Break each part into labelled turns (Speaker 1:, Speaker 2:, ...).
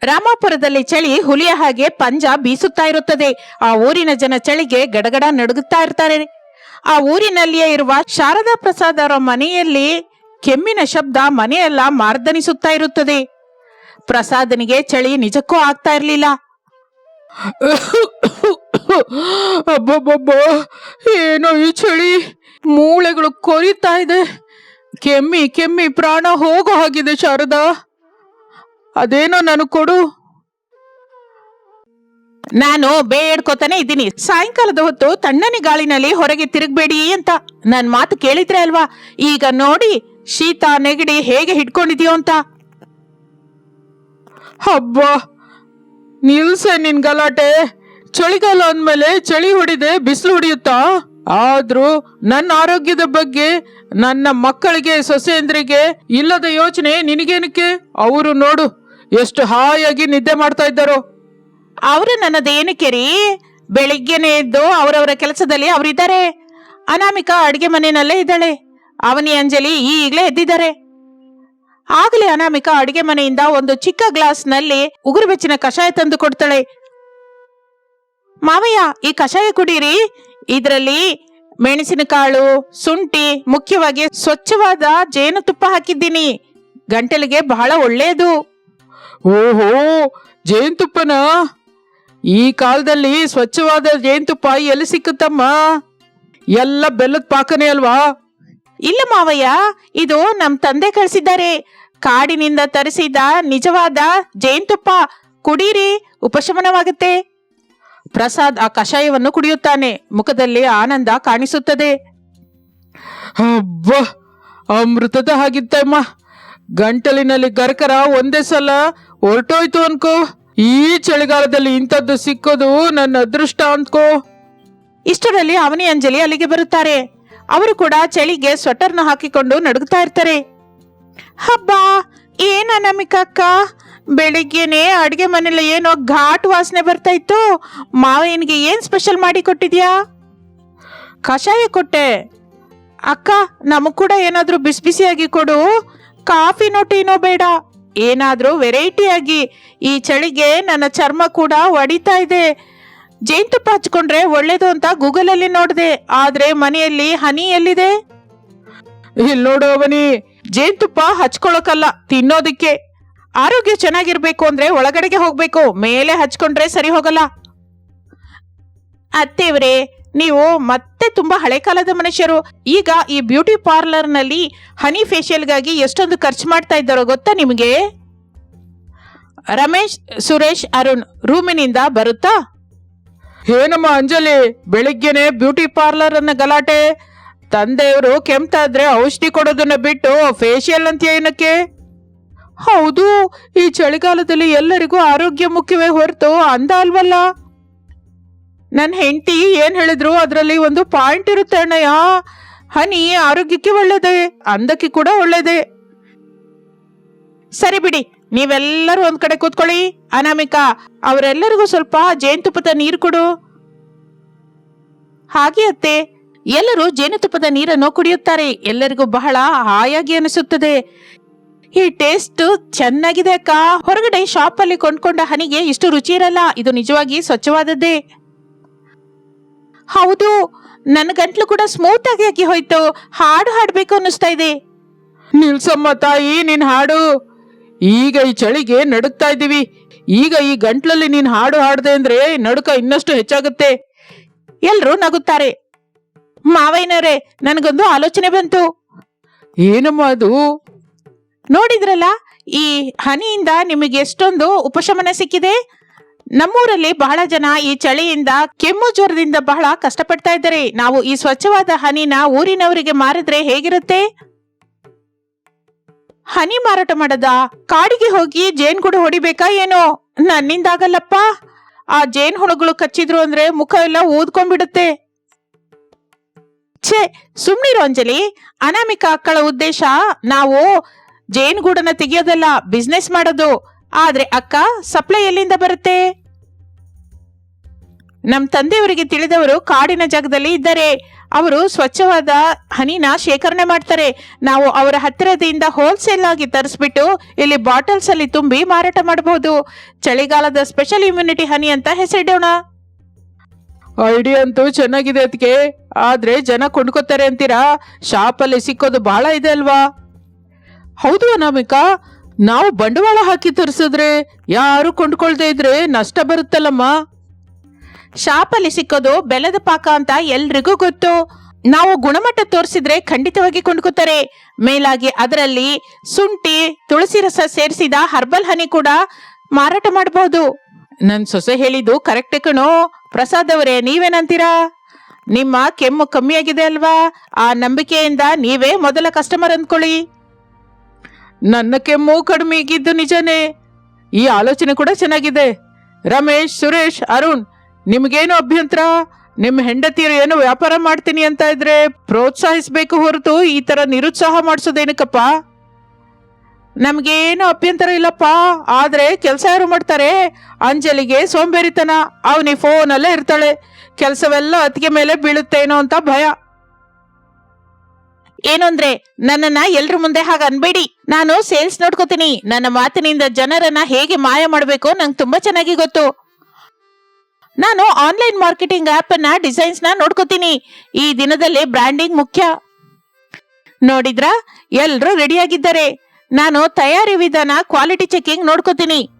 Speaker 1: ರಾಮಾಪುರದಲ್ಲಿ ಚಳಿ ಹುಲಿಯ ಹಾಗೆ ಪಂಜ ಬೀಸುತ್ತಾ ಇರುತ್ತದೆ. ಆ ಊರಿನ ಜನ ಚಳಿಗೆ ಗಡಗಡ ನಡುಗುತ್ತಾ ಇರ್ತಾರೆ. ಆ ಊರಿನಲ್ಲಿಯೇ ಇರುವ ಶಾರದಾ ಪ್ರಸಾದ್ ಅವರ ಮನೆಯಲ್ಲಿ ಕೆಮ್ಮಿನ ಶಬ್ದ ಮನೆಯೆಲ್ಲ ಮಾರ್ದನಿಸುತ್ತಾ ಇರುತ್ತದೆ. ಪ್ರಸಾದನಿಗೆ ಚಳಿ ನಿಜಕ್ಕೂ ಆಗ್ತಾ ಇರಲಿಲ್ಲ.
Speaker 2: ಅಬ್ಬಬ್ಬಬ್ಬ, ಏನೋ ಈ ಚಳಿ. ಮೂಳೆಗಳು ಕೊರಿತಾ ಇದೆ. ಕೆಮ್ಮಿ ಕೆಮ್ಮಿ, ಪ್ರಾಣ ಹೋಗೋ ಹಾಗಿದೆ ಶಾರದಾ. ಅದೇನೋ ನನಗೆ ಕೊಡು.
Speaker 1: ನಾನು ಬೇಡ್ಕೋತಾನೆ ಇದ್ದೀನಿ. ಸಾಯಂಕಾಲದ ಹೊತ್ತು ತಣ್ಣನೆ ಗಾಳಿನಲ್ಲಿ ಹೊರಗೆ ತಿರುಗಬೇಡಿ ಅಂತ ನನ್ನ ಮಾತು ಕೇಳಿದ್ರೆ ಅಲ್ವಾ? ಈಗ ನೋಡಿ ಶೀತ ನೆಗಡಿ ಹೇಗೆ ಹಿಡ್ಕೊಂಡಿದ್ಯೋ ಅಂತ.
Speaker 2: ಹಬ್ಬ ನಿಲ್ಸೆ ನಿನ್ ಗಲಾಟೆ. ಚಳಿಗಾಲ ಅಂದ್ಮೇಲೆ ಚಳಿ ಹೊಡಿದೆ ಬಿಸಿಲು ಹೊಡಿಯುತ್ತಾ? ಆದ್ರೂ ನನ್ನ ಆರೋಗ್ಯದ ಬಗ್ಗೆ ನನ್ನ ಮಕ್ಕಳಿಗೆ ಸೊಸೆಯಂದ್ರಿಗೆ ಇಲ್ಲದ ಯೋಚನೆ ನಿನಗೇನಕ್ಕೆ? ಅವರು ನೋಡು. ಎಷ್ಟು ಹಾಯಾಗಿ ನಿದ್ದೆ ಮಾಡ್ತಾ ಇದ್ದಾರೋ?
Speaker 1: ಅವರು ನನ್ನದೇನಕ್ಕೆ ರೀ ಬೆಳಿಗ್ಗೆನೆ ಎದ್ದು ಅವರವರ ಕೆಲಸದಲ್ಲಿ ಅವರಿದ್ದಾರೆ. ಅನಾಮಿಕಾ ಅಡಿಗೆ ಮನೆಯಲ್ಲೇ ಇದ್ದಾಳೆ. ಅವನಿ ಅಂಜಲಿ ಈಗಲೇ ಎದ್ದಿದ್ದಾರೆ. ಆಗಲೇ ಅನಾಮಿಕಾ ಅಡಿಗೆ ಮನೆಯಿಂದ ಒಂದು ಚಿಕ್ಕ ಗ್ಲಾಸ್ನಲ್ಲಿ ಉಗುರು ಬೆಚ್ಚಿನ ಕಷಾಯ ತಂದು ಕೊಡ್ತಾಳೆ. ಮಾವಯ್ಯ, ಈ ಕಷಾಯ ಕುಡೀರಿ. ಇದರಲ್ಲಿ ಮೆಣಸಿನಕಾಳು, ಶುಂಠಿ, ಮುಖ್ಯವಾಗಿ ಸ್ವಚ್ಛವಾದ ಜೇನುತುಪ್ಪ ಹಾಕಿದ್ದೀನಿ. ಗಂಟಲಿಗೆ ಬಹಳ ಒಳ್ಳೆಯದು.
Speaker 2: ಓಹೋ ಜೇನ್ತುಪ್ಪನ? ಈ ಕಾಲದಲ್ಲಿ ಸ್ವಚ್ಛವಾದ ಜೇನ್ತುಪ್ಪ ಎಲ್ಲಿ ಸಿಕ್ಕುತ್ತಮ್ಮ? ಎಲ್ಲ ಬೆಲ್ಲದ ಪಾಕನೇ ಅಲ್ವಾ?
Speaker 1: ಇಲ್ಲ ಮಾವಯ್ಯ ಇದು ನಮ್ ತಂದೆ ಕಳಿಸಿದ್ದಾರೆ. ಕಾಡಿನಿಂದ ತರಿಸಿದ ನಿಜವಾದ ಜೇನ್ತುಪ್ಪ ಕುಡೀರಿ ಉಪಶಮನವಾಗುತ್ತೆ. ಪ್ರಸಾದ್ ಆ ಕಷಾಯವನ್ನು ಕುಡಿಯುತ್ತಾನೆ. ಮುಖದಲ್ಲಿ ಆನಂದ ಕಾಣಿಸುತ್ತದೆ.
Speaker 2: ಅಬ್ಬ ಅಮೃತದ ಹಾಗಿತ್ತಮ್ಮ. ಗಂಟಲಿನಲ್ಲಿ ಗರ್ಕರ ಒಂದೇ ಸಲ ಹೊರಟೋಯ್ತು ಅನ್ಕೋ. ಈ ಚಳಿಗಾಲದಲ್ಲಿ ಇಂಥದ್ದು ಸಿಕ್ಕೋದು ನನ್ನ ಅದೃಷ್ಟ ಅನ್ಕೋ.
Speaker 1: ಇಷ್ಟರಲ್ಲಿ ಅವನಿ ಅಂಜಲಿ ಅಲ್ಲಿಗೆ ಬರುತ್ತಾರೆ. ಅವರು ಕೂಡ ಚಳಿಗೆ ಸ್ವೆಟರ್ನ ಹಾಕಿಕೊಂಡು ನಡುಗುತ್ತಾ ಇರ್ತಾರೆ. ಹಬ್ಬ, ಏನ ನಮಿಕಕ್ಕ ಬೆಳಿಗ್ಗೆನೆ ಅಡಿಗೆ ಮನೇಲಿ ಏನೋ ಘಾಟ್ ವಾಸನೆ ಬರ್ತಾ ಇತ್ತು. ಮಾವಿನಿಗೆ ಏನ್ ಸ್ಪೆಷಲ್ ಮಾಡಿ ಕೊಟ್ಟಿದ್ಯಾ? ಕಷಾಯ ಕೊಟ್ಟೆ. ಅಕ್ಕ, ನಮಗ್ ಕೂಡ ಏನಾದ್ರೂ ಬಿಸಿ ಬಿಸಿಯಾಗಿ ಕೊಡು. ಕಾಫಿನೋ ಟೀನೋ ಬೇಡ. ಏನಾದರೂ ವೆರೈಟಿ ಆಗಿ ಈ ಚಳಿಗೆ ನನ್ನ ಚರ್ಮ ಕೂಡ ಒಡಿತಾ ಇದೆ. ಜೇನುತುಪ್ಪ ಹಚ್ಕೊಂಡ್ರೆ ಒಳ್ಳೇದು ಅಂತ ಗೂಗಲಲ್ಲಿ ನೋಡಿದೆ. ಆದ್ರೆ ಮನೆಯಲ್ಲಿ ಹನಿ ಎಲ್ಲಿದೆ?
Speaker 2: ಇಲ್ಲಿ ನೋಡು ಅವನಿ
Speaker 1: ಜೇನುತುಪ್ಪ ಹಚ್ಕೊಳಕಲ್ಲ ತಿನ್ನೋದಿಕ್ಕೆ. ಆರೋಗ್ಯ ಚೆನ್ನಾಗಿರ್ಬೇಕು ಅಂದ್ರೆ ಒಳಗಡೆಗೆ ಹೋಗ್ಬೇಕು ಮೇಲೆ ಹಚ್ಕೊಂಡ್ರೆ ಸರಿ ಹೋಗಲ್ಲ. ಅತ್ತೇವ್ರೆ ನೀವು ಮತ್ತೆ ತುಂಬಾ ಹಳೆ ಕಾಲದ ಮನುಷ್ಯರು. ಈಗ ಈ ಬ್ಯೂಟಿ ಪಾರ್ಲರ್ನಲ್ಲಿ ಹನಿ ಫೇಶಿಯಲ್ಗಾಗಿ ಎಷ್ಟೊಂದು ಖರ್ಚು ಮಾಡ್ತಾ ಇದ್ದಾರೋ ಗೊತ್ತಾ ನಿಮಗೆ? ರಮೇಶ್ ಸುರೇಶ್ ಅರುಣ್ ರೂಮಿನಿಂದ ಬರುತ್ತಾ?
Speaker 2: ಏನಮ್ಮ ಅಂಜಲಿ ಬೆಳಿಗ್ಗೆನೆ ಬ್ಯೂಟಿ ಪಾರ್ಲರ್ ಅನ್ನ ಗಲಾಟೆ. ತಂದೆಯವರು ಕೆಮ್ತಾದ್ರೆ ಔಷಧಿ ಕೊಡೋದನ್ನ ಬಿಟ್ಟು ಫೇಶಿಯಲ್ ಅಂತ ಏನಕ್ಕೆ? ಹೌದು ಈ ಚಳಿಗಾಲದಲ್ಲಿ ಎಲ್ಲರಿಗೂ ಆರೋಗ್ಯ ಮುಖ್ಯವೇ ಹೊರತು ಅಂದ ಅಲ್ವಲ್ಲ?
Speaker 1: ನನ್ನ ಹೆಂಡತಿ ಏನ್ ಹೇಳಿದ್ರು ಅದರಲ್ಲಿ ಒಂದು ಪಾಯಿಂಟ್ ಇರುತ್ತೆ ಅಣ್ಣಯ್ಯ. ಹನಿ ಆರೋಗ್ಯಕ್ಕೆ ಒಳ್ಳೇದೇ, ಅಂದಕ್ಕೆ ಕೂಡ ಒಳ್ಳೇದೇ. ಸರಿ ಬಿಡಿ, ನೀವೆಲ್ಲರೂ ಒಂದ್ ಕಡೆ ಕೂತ್ಕೊಳ್ಳಿ. ಅನಾಮಿಕಾ, ಅವರೆಲ್ಲರಿಗೂ ಸ್ವಲ್ಪ ಜೇನುತುಪ್ಪದ ನೀರು ಕೊಡು. ಹಾಗೆ ಅತ್ತೆ, ಎಲ್ಲರೂ ಜೇನುತುಪ್ಪದ ನೀರನ್ನು ಕುಡಿಯುತ್ತಾರೆ. ಎಲ್ಲರಿಗೂ ಬಹಳ ಹಾಯಾಗಿ ಅನಿಸುತ್ತದೆ. ಈ ಟೇಸ್ಟ್ ಚೆನ್ನಾಗಿದೆ ಅಕ್ಕ. ಹೊರಗಡೆ ಶಾಪ್ ಅಲ್ಲಿ ಕೊಂಡ್ಕೊಂಡ ಹನಿಗೆ ಇಷ್ಟು ರುಚಿ ಇರಲ್ಲ. ಇದು ನಿಜವಾಗಿ ಸ್ವಚ್ಛವಾದದ್ದೇ. ಹೌದು ನನ್ನ ಗಂಟ್ಲು ಕೂಡ ಸ್ಮೂತ್ ಆಗಿ ಆಗಿ ಹೋಯ್ತು. ಹಾಡು ಹಾಡ್ಬೇಕು ಅನ್ನಿಸ್ತಾ ಇದೆ.
Speaker 2: ನಿಲ್ಸಮ್ಮ ತಾಯಿ ನಿನ್ ಹಾಡು. ಈಗ ಈ ಚಳಿಗೆ ನಡುಕ್ತಾ ಇದ್ದೀವಿ. ಈಗ ಈ ಗಂಟ್ಲಲ್ಲಿ ನೀನ್ ಹಾಡು ಹಾಡ್ದೆ ಅಂದ್ರೆ ನಡುಕ ಇನ್ನಷ್ಟು ಹೆಚ್ಚಾಗುತ್ತೆ.
Speaker 1: ಎಲ್ರೂ ನಗುತ್ತಾರೆ. ಮಾವಯ್ಯನವರೇ ನನಗೊಂದು ಆಲೋಚನೆ ಬಂತು.
Speaker 2: ಏನಮ್ಮ ಅದು?
Speaker 1: ನೋಡಿದ್ರಲ್ಲ ಈ ಹನಿಯಿಂದ ನಿಮಗೆ ಎಷ್ಟೊಂದು ಉಪಶಮನ ಸಿಕ್ಕಿದೆ? ನಮ್ಮೂರಲ್ಲಿ ಬಹಳ ಜನ ಈ ಚಳಿಯಿಂದ ಕೆಮ್ಮು ಜ್ವರದಿಂದ ಬಹಳ ಕಷ್ಟಪಡ್ತಾ ಇದ್ದಾರೆ. ನಾವು ಈ ಸ್ವಚ್ಛವಾದ ಹನಿನ ಊರಿನವರಿಗೆ ಮಾರಿದ್ರೆ ಹೇಗಿರುತ್ತೆ? ಹನಿ ಮಾರಾಟ ಮಾಡದ ಕಾಡಿಗೆ ಹೋಗಿ ಜೇನ್ ಗುಡ ಹೊಡಿಬೇಕಾ ಏನೋ? ನನ್ನಿಂದಾಗಲ್ಲಪ್ಪ. ಆ ಜೇನ್ ಹುಳುಗಳು ಕಚ್ಚಿದ್ರು ಅಂದ್ರೆ ಮುಖ ಎಲ್ಲ ಊದ್ಕೊಂಡ್ಬಿಡುತ್ತೆ. ಛೇ, ಸುಮ್ನಿರೋ ಅಂಜಲಿ. ಅನಾಮಿಕ ಅಕ್ಕಳ ಉದ್ದೇಶ ನಾವು ಜೇನುಗೂಡನ್ನ ತೆಗಿಯೋದಲ್ಲ ಬಿಸ್ನೆಸ್ ಮಾಡೋದು. ಆದ್ರೆ ಅಕ್ಕ ಸಪ್ಲೈ ಎಲ್ಲಿಂದ ಬರುತ್ತೆ? ನಮ್ ತಂದೆಯವರಿಗೆ ತಿಳಿದವರು ಕಾಡಿನ ಜಾಗದಲ್ಲಿ ಇದ್ದಾರೆ. ಅವರು ಸ್ವಚ್ಛವಾದ ಹನಿನ ಶೇಖರಣೆ ಮಾಡ್ತಾರೆ. ನಾವು ಅವರ ಹತ್ತಿರದಿಂದ ಹೋಲ್ಸೇಲ್ ಆಗಿ ತರಿಸ್ಬಿಟ್ಟು ಇಲ್ಲಿ ಬಾಟಲ್ಸ್ ಅಲ್ಲಿ ತುಂಬಿ ಮಾರಾಟ ಮಾಡಬಹುದು. ಚಳಿಗಾಲದ ಸ್ಪೆಷಲ್ ಇಮ್ಯುನಿಟಿ ಹನಿ ಅಂತ ಹೆಸರಿಡೋಣ.
Speaker 2: ಐಡಿಯಾ ಅಂತೂ ಚೆನ್ನಾಗಿದೆ ಅದಕ್ಕೆ ಆದ್ರೆ ಜನ ಕೊಂಡ್ಕೋತಾರೆ ಅಂತೀರಾ? ಶಾಪಲ್ಲಿ ಸಿಕ್ಕೋದು ಬಹಳ ಇದೆ ಅಲ್ವಾ? ಹೌದು ಅನಾಮಿಕಾ. ನಾವು ಬಂಡವಾಳ ಹಾಕಿ ತರಿಸಿದ್ರೆ ಯಾರು ಕೊಂಡ್ಕೊಳ್ದೇ ಇದ್ರೆ ನಷ್ಟ ಬರುತ್ತಲ್ಲಮ್ಮ?
Speaker 1: ಶಾಪಲ್ಲಿ ಸಿಕ್ಕೋದು ಬೆಲ್ಲದ ಪಾಕ ಅಂತ ಎಲ್ರಿಗೂ ಗೊತ್ತು. ನಾವು ಗುಣಮಟ್ಟ ತೋರಿಸಿದ್ರೆ ಖಂಡಿತವಾಗಿ ಕೊಂಡ್ಕೋತಾರೆ. ಮೇಲಾಗಿ ಅದರಲ್ಲಿ ಶುಂಠಿ ತುಳಸಿ ರಸ ಸೇರಿಸಿದ ಹರ್ಬಲ್ ಹನಿ ಕೂಡ ಮಾರಾಟ ಮಾಡಬಹುದು ನನ್ ಸೊಸೆ ಹೇಳಿದ್ದು ಕರೆಕ್ಟ್ ಕಣೋ. ಪ್ರಸಾದ್ ಅವರೇ, ನೀವೇನಂತೀರಾ? ನಿಮ್ಮ ಕೆಮ್ಮು ಕಮ್ಮಿಯಾಗಿದೆ ಅಲ್ವಾ? ಆ ನಂಬಿಕೆಯಿಂದ ನೀವೇ ಮೊದಲ ಕಸ್ಟಮರ್ ಅಂದ್ಕೊಳ್ಳಿ.
Speaker 2: ನನ್ನ ಕೆಮ್ಮು ಕಡಿಮೆ ಆಗಿದ್ದು ನಿಜನೇ. ಈ ಆಲೋಚನೆ ಕೂಡ ಚೆನ್ನಾಗಿದೆ. ರಮೇಶ್, ಸುರೇಶ್, ಅರುಣ್ ನಿಮ್ಗೇನು ಅಭ್ಯಂತರ? ನಿಮ್ಮ ಹೆಂಡತಿಯರು ಏನೋ ವ್ಯಾಪಾರ ಮಾಡ್ತೀನಿ ಅಂತ ಇದ್ರೆ ಪ್ರೋತ್ಸಾಹಿಸಬೇಕು ಹೊರತು ಈ ತರ ನಿರುತ್ಸಾಹ ಮಾಡಿಸೋದೇನಕ್ಕಪ್ಪ?
Speaker 1: ನಮ್ಗೇನು ಅಭ್ಯಂತರ ಇಲ್ಲಪ್ಪ. ಆದ್ರೆ ಕೆಲಸ ಯಾರು ಮಾಡ್ತಾರೆ? ಅಂಜಲಿಗೆ ಸೋಂಬೇರಿತನ. ಅವನಿ ಫೋನಲ್ಲೇ ಇರ್ತಾಳೆ. ಕೆಲಸವೆಲ್ಲ ಅತ್ತಿಗೆ ಮೇಲೆ ಬೀಳುತ್ತೇನೋ ಅಂತ ಭಯ. ಏನು ಅಂದ್ರೆ, ನನ್ನನ್ನ ಎಲ್ರ ಮುಂದೆ ಹಾಗೆ ಅನ್ಬೇಡಿ. ನಾನು ಸೇಲ್ಸ್ ನೋಡ್ಕೋತೀನಿ. ನನ್ನ ಮಾತಿನಿಂದ ಜನರನ್ನ ಹೇಗೆ ಮಾಯ ಮಾಡಬೇಕು ನಂಗೆ ತುಂಬಾ ಚೆನ್ನಾಗಿ ಗೊತ್ತು. ನಾನು ಆನ್ಲೈನ್ ಮಾರ್ಕೆಟಿಂಗ್ ಆಪ್ ಅನ್ನ ಡಿಸೈನ್ಸ್ನ ನೋಡ್ಕೋತೀನಿ. ಈ ದಿನದಲ್ಲಿ ಬ್ರ್ಯಾಂಡಿಂಗ್ ಮುಖ್ಯ. ನೋಡಿದ್ರ? ಎಲ್ಲರೂ ರೆಡಿಯಾಗಿದ್ದಾರೆ ನಾನು ತಯಾರಿ ವಿಧಾನ ಕ್ವಾಲಿಟಿ ಚೆಕಿಂಗ್ ನೋಡ್ಕೋತೀನಿ.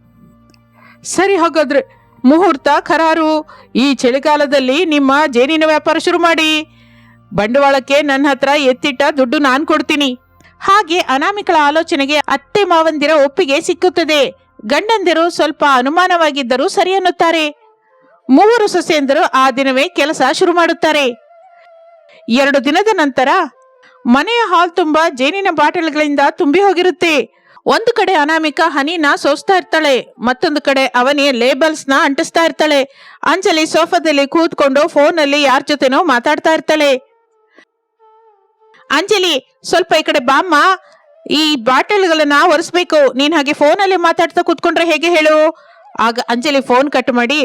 Speaker 2: ಸರಿ ಹಾಗಾದ್ರೆ, ಮುಹೂರ್ತ ಖರಾರು ಈ ಚಳಿಗಾಲದಲ್ಲಿ ನಿಮ್ಮ ಜೇನಿನ ವ್ಯಾಪಾರ ಶುರು ಮಾಡಿ. ಬಂಡವಾಳಕ್ಕೆ ನನ್ನ ಹತ್ರ ಎತ್ತಿಟ್ಟ ದುಡ್ಡು ನಾನು ಕೊಡ್ತೀನಿ.
Speaker 1: ಹಾಗೆ ಅನಾಮಿಕಳ ಆಲೋಚನೆಗೆ ಅತ್ತೆ ಮಾವಂದಿರ ಒಪ್ಪಿಗೆ ಸಿಕ್ಕುತ್ತದೆ. ಗಂಡಂದಿರು ಸ್ವಲ್ಪ ಅನುಮಾನವಾಗಿದ್ದರೂ ಸರಿ ಅನ್ನುತ್ತಾರೆ. ಮೂವರು ಸೊಸೆಯಂದರು ಆ ದಿನವೇ ಕೆಲಸ ಶುರು ಮಾಡುತ್ತಾರೆ. ಎರಡು ದಿನದ ನಂತರ ಮನೆಯ ಹಾಲ್ ತುಂಬಾ ಜೇನಿನ ಬಾಟಲ್ಗಳಿಂದ ತುಂಬಿ ಹೋಗಿರುತ್ತೆ. ಒಂದು ಕಡೆ ಅನಾಮಿಕ ಹನಿನ ಸೋಸ್ತಾ ಇರ್ತಾಳೆ, ಮತ್ತೊಂದು ಕಡೆ ಅವನಿ ಲೇಬಲ್ಸ್ನ ಅಂಟಿಸ್ತಾ ಇರ್ತಾಳೆ. ಅಂಜಲಿ ಸೋಫಾದಲ್ಲಿ ಕೂತ್ಕೊಂಡು ಫೋನಲ್ಲಿ ಯಾರ ಜೊತೆನೋ ಮಾತಾಡ್ತಾ ಇರ್ತಾಳೆ. ಅಂಜಲಿ, ಸ್ವಲ್ಪ ಈ ಕಡೆ ಬಾಮ್ಮ, ಈ ಬಾಟಲ್ಗಳನ್ನ ಒರೆಸ್ಬೇಕು. ನೀನ್ ಹಾಗೆ ಫೋನಲ್ಲಿ ಮಾತಾಡ್ತಾ ಕೂತ್ಕೊಂಡ್ರೆ ಹೇಗೆ ಹೇಳು? ಆಗ ಅಂಜಲಿ ಫೋನ್ ಕಟ್ ಮಾಡಿ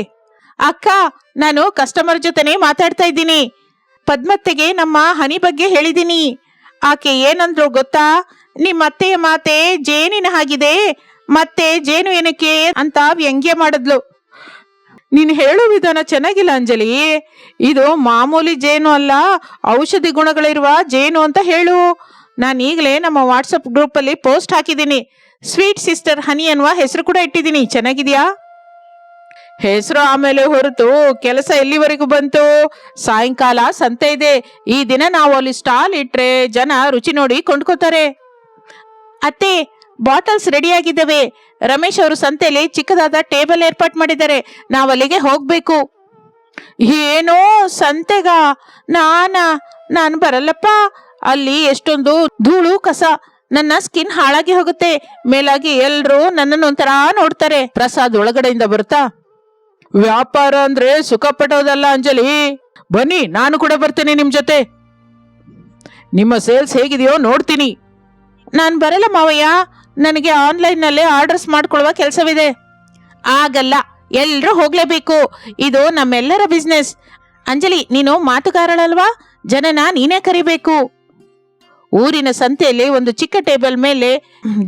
Speaker 1: ಅಕ್ಕ, ನಾನು ಕಸ್ಟಮರ್ ಜೊತೆನೆ ಮಾತಾಡ್ತಾ ಇದ್ದೀನಿ. ಪದ್ಮತ್ತೆಗೆ ನಮ್ಮ ಹನಿ ಬಗ್ಗೆ ಹೇಳಿದ್ದೀನಿ. ಆಕೆ ಏನಂದ್ರು ಗೊತ್ತಾ? ನಿಮ್ಮ ಅತ್ತೆಯ ಮಾತೆ ಜೇನಿನ ಹಾಗಿದೆ. ಮತ್ತೆ ಜೇನು ಏನಕ್ಕೆ ಅಂತ ವ್ಯಂಗ್ಯ ಮಾಡಿದ್ಲು.
Speaker 2: ನೀನು ಹೇಳೋ ವಿಧಾನ ಚೆನ್ನಾಗಿಲ್ಲ ಅಂಜಲಿ.
Speaker 1: ಇದು ಮಾಮೂಲಿ ಜೇನು ಅಲ್ಲ, ಔಷಧಿ ಗುಣಗಳಿರುವ ಜೇನು ಅಂತ ಹೇಳು. ನಾನು ಈಗಲೇ ನಮ್ಮ ವಾಟ್ಸಪ್ ಗ್ರೂಪ್ ಅಲ್ಲಿ ಪೋಸ್ಟ್ ಹಾಕಿದ್ದೀನಿ. ಸ್ವೀಟ್ ಸಿಸ್ಟರ್ ಹನಿ ಅನ್ನುವ ಹೆಸರು ಕೂಡ ಇಟ್ಟಿದ್ದೀನಿ. ಚೆನ್ನಾಗಿದ್ಯಾ? ಹೆಸರು ಆಮೇಲೆ ಹೊರತು ಕೆಲಸ ಎಲ್ಲಿವರೆಗೂ ಬಂತು? ಸಾಯಂಕಾಲ ಸಂತೆ ಇದೆ. ಈ ದಿನ ನಾವು ಅಲ್ಲಿ ಸ್ಟಾಲ್ ಇಟ್ರೆ ಜನ ರುಚಿ ನೋಡಿ ಕೊಂಡ್ಕೋತಾರೆ. ಅತ್ತೆ ಬಾಟಲ್ಸ್ ರೆಡಿ ಆಗಿದ್ದಾವೆ. ರಮೇಶ್ ಅವರು ಸಂತೆಯಲ್ಲಿ ಚಿಕ್ಕದಾದ ಟೇಬಲ್ ಏರ್ಪಾಟ್ ಮಾಡಿದ್ದಾರೆ. ನಾವು ಅಲ್ಲಿಗೆ ಹೋಗ್ಬೇಕು. ಏನೋ ಸಂತೆಗ. ನಾನ, ನಾನು ಬರಲ್ಲಪ್ಪ. ಅಲ್ಲಿ ಎಷ್ಟೊಂದು ಧೂಳು, ಕಸ. ನನ್ನ ಸ್ಕಿನ್ ಹಾಳಾಗಿ ಹೋಗುತ್ತೆ. ಮೇಲಾಗಿ ಎಲ್ರು ನನ್ನನ್ನು ಒಂಥರ ನೋಡ್ತಾರೆ. ಪ್ರಸಾದ್ ಒಳಗಡೆಯಿಂದ ಬರ್ತಾ
Speaker 2: ವ್ಯಾಪಾರ ಅಂದ್ರೆ ಸುಖ ಪಟ್ಟೋದಲ್ಲ ಅಂಜಲಿ. ಬನ್ನಿ, ನಾನು ಕೂಡ ಬರ್ತೇನೆ ನಿಮ್ ಜೊತೆ. ನಿಮ್ಮ ಸೇಲ್ಸ್ ಹೇಗಿದೆಯೋ ನೋಡ್ತೀನಿ.
Speaker 1: ನಾನು ಬರಲ್ಲ ಮಾವಯ್ಯ, ನನಗೆ ಆನ್ಲೈನ್ನಲ್ಲಿ ಆರ್ಡರ್ಸ್ ಮಾಡ್ಕೊಳ್ಳುವ ಕೆಲಸವಿದೆ. ಆಗಲ್ಲ ಎಲ್ಲರೂ ಹೋಗ್ಲೇಬೇಕು. ಇದು ನಮ್ಮೆಲ್ಲರ ಬಿಸ್ನೆಸ್. ಅಂಜಲಿ, ನೀನು ಮಾತುಗಾರಳಲ್ವಾ? ಜನನ ನೀನೇ ಕರಿಬೇಕು. ಊರಿನ ಸಂತೆಯಲ್ಲಿ ಒಂದು ಚಿಕ್ಕ ಟೇಬಲ್ ಮೇಲೆ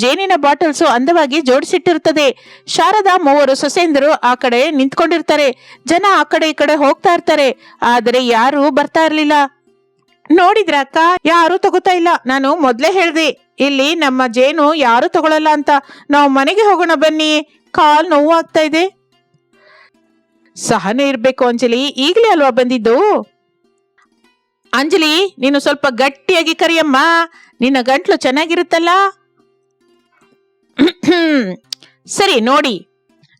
Speaker 1: ಜೇನಿನ ಬಾಟಲ್ಸ್ ಅಂದವಾಗಿ ಜೋಡಿಸಿಟ್ಟಿರುತ್ತದೆ. ಶಾರದಾ ಮೂವರು ಸೊಸೆಂದರು ಆ ಕಡೆ ನಿಂತ್ಕೊಂಡಿರ್ತಾರೆ. ಜನ ಆ ಕಡೆ ಈ ಕಡೆ ಹೋಗ್ತಾ ಇರ್ತಾರೆ. ಆದರೆ ಯಾರು ಬರ್ತಾ ಇರ್ಲಿಲ್ಲ. ನೋಡಿದ್ರ ಅಕ್ಕ, ಯಾರು ತಗೋತಾ ಇಲ್ಲ. ನಾನು ಮೊದ್ಲೇ ಹೇಳ್ದೆ, ಇಲ್ಲಿ ನಮ್ಮ ಜೇನು ಯಾರು ತಗೊಳಲ್ಲ ಅಂತ. ನಾವು ಮನೆಗೆ ಹೋಗೋಣ ಬನ್ನಿ. ಕಾಲ್ ನೋವು ಆಗ್ತಾ ಇದೆ. ಸಹನೆ ಇರ್ಬೇಕು ಅಂಜಲಿ, ಈಗಲೇ ಅಲ್ವಾ ಬಂದಿದ್ದು? ಅಂಜಲಿ, ನೀನು ಸ್ವಲ್ಪ ಗಟ್ಟಿಯಾಗಿ ಕರಿಯಮ್ಮ. ನಿನ್ನ ಗಂಟ್ಲು ಚೆನ್ನಾಗಿರುತ್ತಲ್ಲ? ಸರಿ, ನೋಡಿ.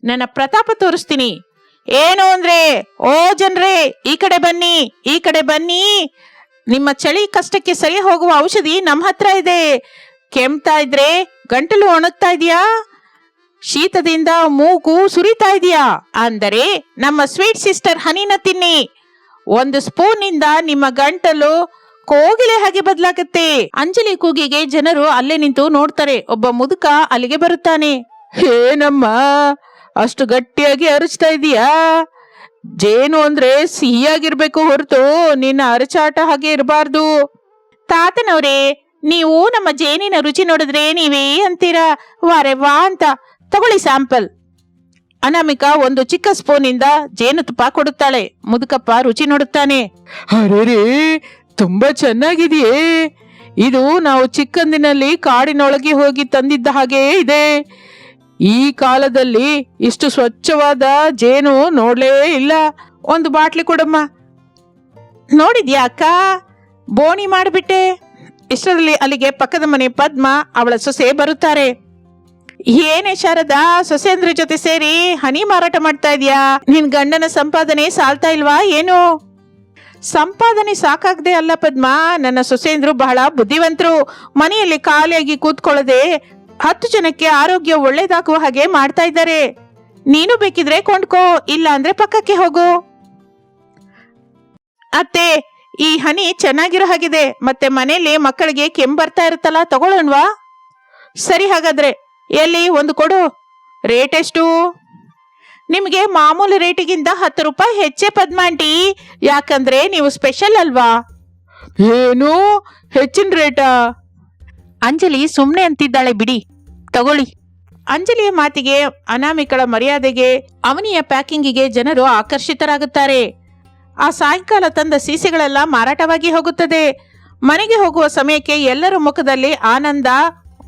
Speaker 1: ನನ್ನ ಪ್ರತಾಪ ತೋರಿಸ್ತೀನಿ. ಏನು ಅಂದ್ರೆ, ಓ ಜನರೇ, ಈ ಕಡೆ ಬನ್ನಿ, ಈ ಕಡೆ ಬನ್ನಿ. ನಿಮ್ಮ ಚಳಿ ಕಷ್ಟಕ್ಕೆ ಸರಿ ಹೋಗುವ ಔಷಧಿ ನಮ್ಮ ಹತ್ರ ಇದೆ. ಕೆಮ್ತಾ ಇದ್ರೆ ಗಂಟಲು ಒಣಗ್ತಾ ಇದೆಯಾ? ಶೀತದಿಂದ ಮೂಗು ಸುರಿತಾ ಇದೆಯಾ? ಅಂದರೆ ನಮ್ಮ ಸ್ವೀಟ್ ಸಿಸ್ಟರ್ ಹನಿನ ತಿನ್ನಿ. ಒಂದು ಸ್ಪೂನ್ ಇಂದ ನಿಮ್ಮ ಗಂಟಲು ಕೋಗಿಲೆ ಹಾಗೆ ಬದಲಾಗತ್ತೆ. ಅಂಜಲಿ ಕೂಗಿಗೆ ಜನರು ಅಲ್ಲೇ ನಿಂತು ನೋಡ್ತಾರೆ. ಒಬ್ಬ ಮುದುಕ ಅಲ್ಲಿಗೆ ಬರುತ್ತಾನೆ.
Speaker 2: ಏನಮ್ಮ, ಅಷ್ಟು ಗಟ್ಟಿಯಾಗಿ ಅರಚ್ತಾ ಇದೀಯಾ? ಜೇನು ಅಂದ್ರೆ ಸಿಹಿಯಾಗಿರ್ಬೇಕು ಹೊರತು ನಿನ್ನ ಅರಚಾಟ ಹಾಗೆ ಇರಬಾರ್ದು.
Speaker 1: ತಾತನವರೇ, ನೀವು ನಮ್ಮ ಜೇನಿನ ರುಚಿ ನೋಡಿದ್ರೆ ನೀವೇ ಅಂತೀರಾ? ವಾರೆ, ವಾ ಅಂತ. ತಗೊಳ್ಳಿ ಸ್ಯಾಂಪಲ್. ಅನಾಮಿಕಾ ಒಂದು ಚಿಕ್ಕ ಸ್ಪೂನಿಂದ ಜೇನುತುಪ್ಪ ಕೊಡುತ್ತಾಳೆ. ಮುದುಕಪ್ಪ ರುಚಿ ನೋಡುತ್ತಾನೆ.
Speaker 2: ಅರೆ ತುಂಬಾ ಚೆನ್ನಾಗಿದೆಯೇ. ಇದು ನಾವು ಚಿಕ್ಕಂದಿನಲ್ಲಿ ಕಾಡಿನೊಳಗೆ ಹೋಗಿ ತಂದಿದ್ದ ಹಾಗೆಯೇ ಇದೆ. ಈ ಕಾಲದಲ್ಲಿ ಇಷ್ಟು ಸ್ವಚ್ಛವಾದ ಜೇನು ನೋಡ್ಲೇ ಇಲ್ಲ.
Speaker 1: ಒಂದು ಬಾಟ್ಲಿ ಕೊಡಮ್ಮ. ನೋಡಿದ್ಯಾ ಅಕ್ಕ? ಬೋಣಿ ಮಾಡಿಬಿಟ್ಟೆ. ಇಷ್ಟರಲ್ಲಿ ಅಲ್ಲಿಗೆ ಪಕ್ಕದ ಮನೆ ಪದ್ಮ ಅವಳ ಸೊಸೆ ಬರುತ್ತಾರೆ. ಏನೇ ಶಾರದಾ ಸೊಸೇಂದ್ರ ಜೊತೆ ಸೇರಿ ಹನಿ ಮಾರಾಟ ಮಾಡ್ತಾ ಇದೀಯಾ? ನಿನ್ ಗಂಡನ ಸಂಪಾದನೆ ಸಾಲ್ತಾ ಇಲ್ವಾ ಏನು? ಸಂಪಾದನೆ ಸಾಕಾಗದೆ ಅಲ್ಲ ಪದ್ಮ, ನನ್ನ ಸೊಸೇಂದ್ರು ಬಹಳ ಬುದ್ಧಿವಂತರು. ಮನೆಯಲ್ಲಿ ಖಾಲಿಯಾಗಿ ಕೂತ್ಕೊಳ್ಳದೆ ಹತ್ತು ಜನಕ್ಕೆ ಆರೋಗ್ಯ ಒಳ್ಳೇದಾಗುವ ಹಾಗೆ ಮಾಡ್ತಾ ಇದ್ದಾರೆ. ನೀನು ಬೇಕಿದ್ರೆ ಕೊಂಡ್ಕೋ ಇಲ್ಲ ಅಂದ್ರೆ ಪಕ್ಕಕ್ಕೆ ಹೋಗು. ಅತ್ತೆ, ಈ ಹನಿ ಚೆನ್ನಾಗಿರೋ ಹಾಗಿದೆ. ಮತ್ತೆ ಮನೆಯಲ್ಲಿ ಮಕ್ಕಳಿಗೆ ಕೆಮ್ಮು ಬರ್ತಾ ಇರುತ್ತಲ್ಲ ತಗೊಳ್ಳೋಣ್ವಾ ಸರಿ ಹಾಗಾದ್ರೆ. ಎಲ್ಲಿ? ಒಂದು ಕೊಡು. ರೇಟ್ ಎಷ್ಟು? ನಿಮಗೆ ಮಾಮೂಲು ರೇಟಿಗಿಂತ ಹತ್ತು ರೂಪಾಯಿ ಹೆಚ್ಚೆ ಪದ್ಮಾಂಟಿ. ಯಾಕಂದ್ರೆ ನೀವು ಸ್ಪೆಷಲ್ ಅಲ್ವಾ?
Speaker 2: ಏನು? ಹೆಚ್ಚಿನ ರೇಟಾ?
Speaker 1: ಅಂಜಲಿ ಸುಮ್ಮನೆ ಅಂತಿದ್ದಾಳೆ, ಬಿಡಿ. ತಗೊಳ್ಳಿ. ಅಂಜಲಿಯ ಮಾತಿಗೆ, ಅನಾಮಿಕಳ ಮರ್ಯಾದೆಗೆ, ಅವನಿಯ ಪ್ಯಾಕಿಂಗಿಗೆ ಜನರು ಆಕರ್ಷಿತರಾಗುತ್ತಾರೆ. ಆ ಸಾಯಂಕಾಲ ತಂದ ಸೀಸೆಗಳೆಲ್ಲ ಮಾರಾಟವಾಗಿ ಹೋಗುತ್ತದೆ. ಮನೆಗೆ ಹೋಗುವ ಸಮಯಕ್ಕೆ ಎಲ್ಲರ ಮುಖದಲ್ಲಿ ಆನಂದ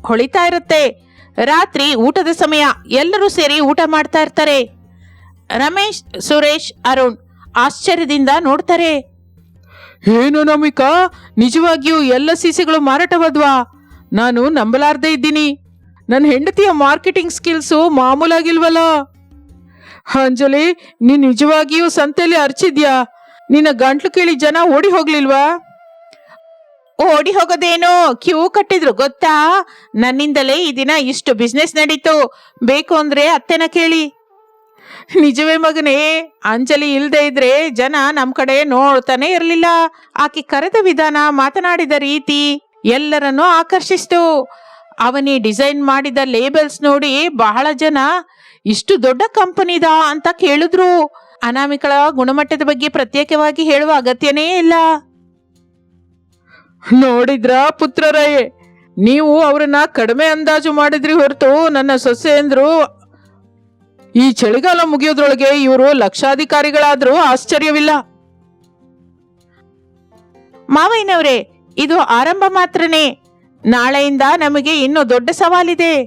Speaker 1: ಹೊಳಿತಾ ಇರುತ್ತೆ. ರಾತ್ರಿ ಊಟದ ಸಮಯ ಎಲ್ಲರೂ ಸೇರಿ ಊಟ ಮಾಡ್ತಾ ಇರ್ತಾರೆ. ರಮೇಶ್, ಸುರೇಶ್, ಅರುಣ್ ಆಶ್ಚರ್ಯದಿಂದ ನೋಡ್ತಾರೆ.
Speaker 2: ಏನು ನಮಿಕಾ? ನಿಜವಾಗಿಯೂ ಎಲ್ಲ ಸೀಸೆಗಳು ಮಾರಾಟವಾದ್ವಾ? ನಾನು ನಂಬಲಾರ್ದೆ ಇದ್ದೀನಿ. ನನ್ನ ಹೆಂಡತಿಯ ಮಾರ್ಕೆಟಿಂಗ್ ಸ್ಕಿಲ್ಸು ಮಾಮೂಲಾಗಿಲ್ವಲ್ಲ ಅಂಜಲಿ, ನೀನು ನಿಜವಾಗಿಯೂ ಸಂತೆಯಲ್ಲಿ ಅರ್ಚಿದ್ಯಾ? ನಿನ್ನ ಗಂಟ್ಲು ಕೇಳಿ ಜನ ಓಡಿ ಹೋಗ್ಲಿಲ್ವಾ?
Speaker 1: ಓಡಿ ಹೋಗೋದೇನು ಕ್ಯೂ ಕಟ್ಟಿದ್ರು, ಗೊತ್ತಾ? ನನ್ನಿಂದಲೇ ಈ ದಿನ ಇಷ್ಟು ಬಿಸ್ನೆಸ್ ನಡೀತು. ಬೇಕು ಅಂದ್ರೆ ಅತ್ತೆನ ಕೇಳಿ. ನಿಜವೇ ಮಗನೇ, ಅಂಜಲಿ ಇಲ್ಲದೇ ಇದ್ರೆ ಜನ ನಮ್ ಕಡೆ ನೋಡ್ತಾನೆ ಇರ್ಲಿಲ್ಲ. ಆಕೆ ಕರೆದ ವಿಧಾನ ಮಾತನಾಡಿದ ರೀತಿ ಎಲ್ಲರನ್ನೂ ಆಕರ್ಷಿಸ್ತು. ಅವನಿ ಡಿಸೈನ್ ಮಾಡಿದ ಲೇಬಲ್ಸ್ ನೋಡಿ ಬಹಳ ಜನ, ಇಷ್ಟು ದೊಡ್ಡ ಕಂಪನಿದಾ? ಅಂತ ಕೇಳಿದ್ರು. ಅನಾಮಿಕಳ ಗುಣಮಟ್ಟದ ಬಗ್ಗೆ ಪ್ರತ್ಯೇಕವಾಗಿ ಹೇಳುವ ಅಗತ್ಯನೇ ಇಲ್ಲ.
Speaker 2: ನೋಡಿದ್ರಾ ಪುತ್ರರಾಯೇ ನೀವು ಅವರನ್ನ ಕಡಿಮೆ ಅಂದಾಜು ಮಾಡಿದ್ರಿ ಹೊರತು ನನ್ನ ಸೊಸೆ ಅಂದ್ರು ಈ ಚಳಿಗಾಲ ಮುಗಿಯೋದ್ರೊಳಗೆ ಇವರು ಲಕ್ಷಾಧಿಕಾರಿಗಳಾದ್ರೂ ಆಶ್ಚರ್ಯವಿಲ್ಲ.
Speaker 1: ಮಾವಯ್ಯನವ್ರೆ ಇದು ಆರಂಭ ಮಾತ್ರನೇ. ನಾಳೆಯಿಂದ ನಮಗೆ ಇನ್ನೂ ದೊಡ್ಡ ಸವಾಲಿದೆ.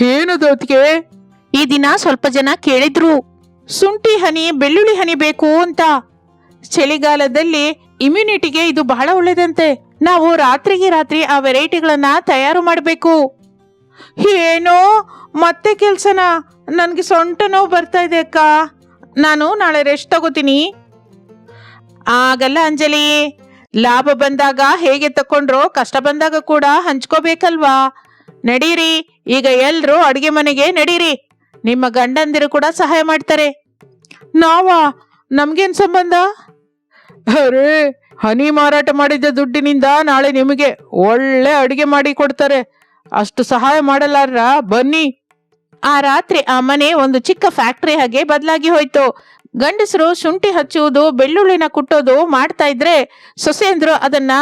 Speaker 2: ಏನು ದೋತ್ಗೆ
Speaker 1: ಈ ದಿನ ಸ್ವಲ್ಪ ಜನ ಕೇಳಿದ್ರು. ಶುಂಠಿ ಹನಿ ಬೆಳ್ಳುಳ್ಳಿ ಹನಿ ಬೇಕು ಅಂತ. ಚಳಿಗಾಲದಲ್ಲಿ ಇಮ್ಯುನಿಟಿಗೆ ಇದು ಬಹಳ ಒಳ್ಳೇದಂತೆ. ನಾವು ರಾತ್ರಿಗೆ ರಾತ್ರಿ ಆ ವೆರೈಟಿಗಳನ್ನ ತಯಾರು ಮಾಡಬೇಕು. ಏನೋ, ಮತ್ತೆ ಕೆಲಸನ. ನನಗೆ ಸೊಂಟ ನೋವು ಬರ್ತಾ ಇದೆ ಅಕ್ಕ. ನಾನು ನಾಳೆ ರೆಸ್ಟ್ ತಗೋತೀನಿ. ಆಗಲ್ಲ ಅಂಜಲಿ. ಲಾಭ ಬಂದಾಗ ಹೇಗೆ ತಕೊಂಡ್ರೋ ಕಷ್ಟ ಬಂದಾಗ ಕೂಡ ಹಂಚ್ಕೋಬೇಕಲ್ವಾ? ನಡೀರಿ, ಈಗ ಎಲ್ರು ಅಡಿಗೆ ಮನೆಗೆ ನಡೀರಿ. ನಿಮ್ಮ ಗಂಡಂದಿರು ಕೂಡ ಸಹಾಯ ಮಾಡ್ತಾರೆ. ನಾವಾ? ನಮ್ಗೇನ್ ಸಂಬಂಧ?
Speaker 2: ಅರೆ, ಹನಿ ಮಾರಾಟ ಮಾಡಿದ ದುಡ್ಡಿನಿಂದ ನಾಳೆ ನಿಮಗೆ ಒಳ್ಳೆ ಅಡಿಗೆ ಮಾಡಿ ಕೊಡ್ತಾರೆ. ಅಷ್ಟು ಸಹಾಯ ಮಾಡಲಾರ ಬನ್ನಿ.
Speaker 1: ಆ ರಾತ್ರಿ ಆ ಮನೆ ಒಂದು ಚಿಕ್ಕ ಫ್ಯಾಕ್ಟರಿ ಹಾಗೆ ಬದಲಾಗಿ ಹೋಯ್ತು. ಗಂಡಸರು ಶುಂಠಿ ಹಚ್ಚುವುದು, ಬೆಳ್ಳುಳ್ಳಿನ ಕುಟ್ಟೋದು ಮಾಡ್ತಾ ಇದ್ರೆ ಸೊಸೆಯಂದ್ರು ಅದನ್ನ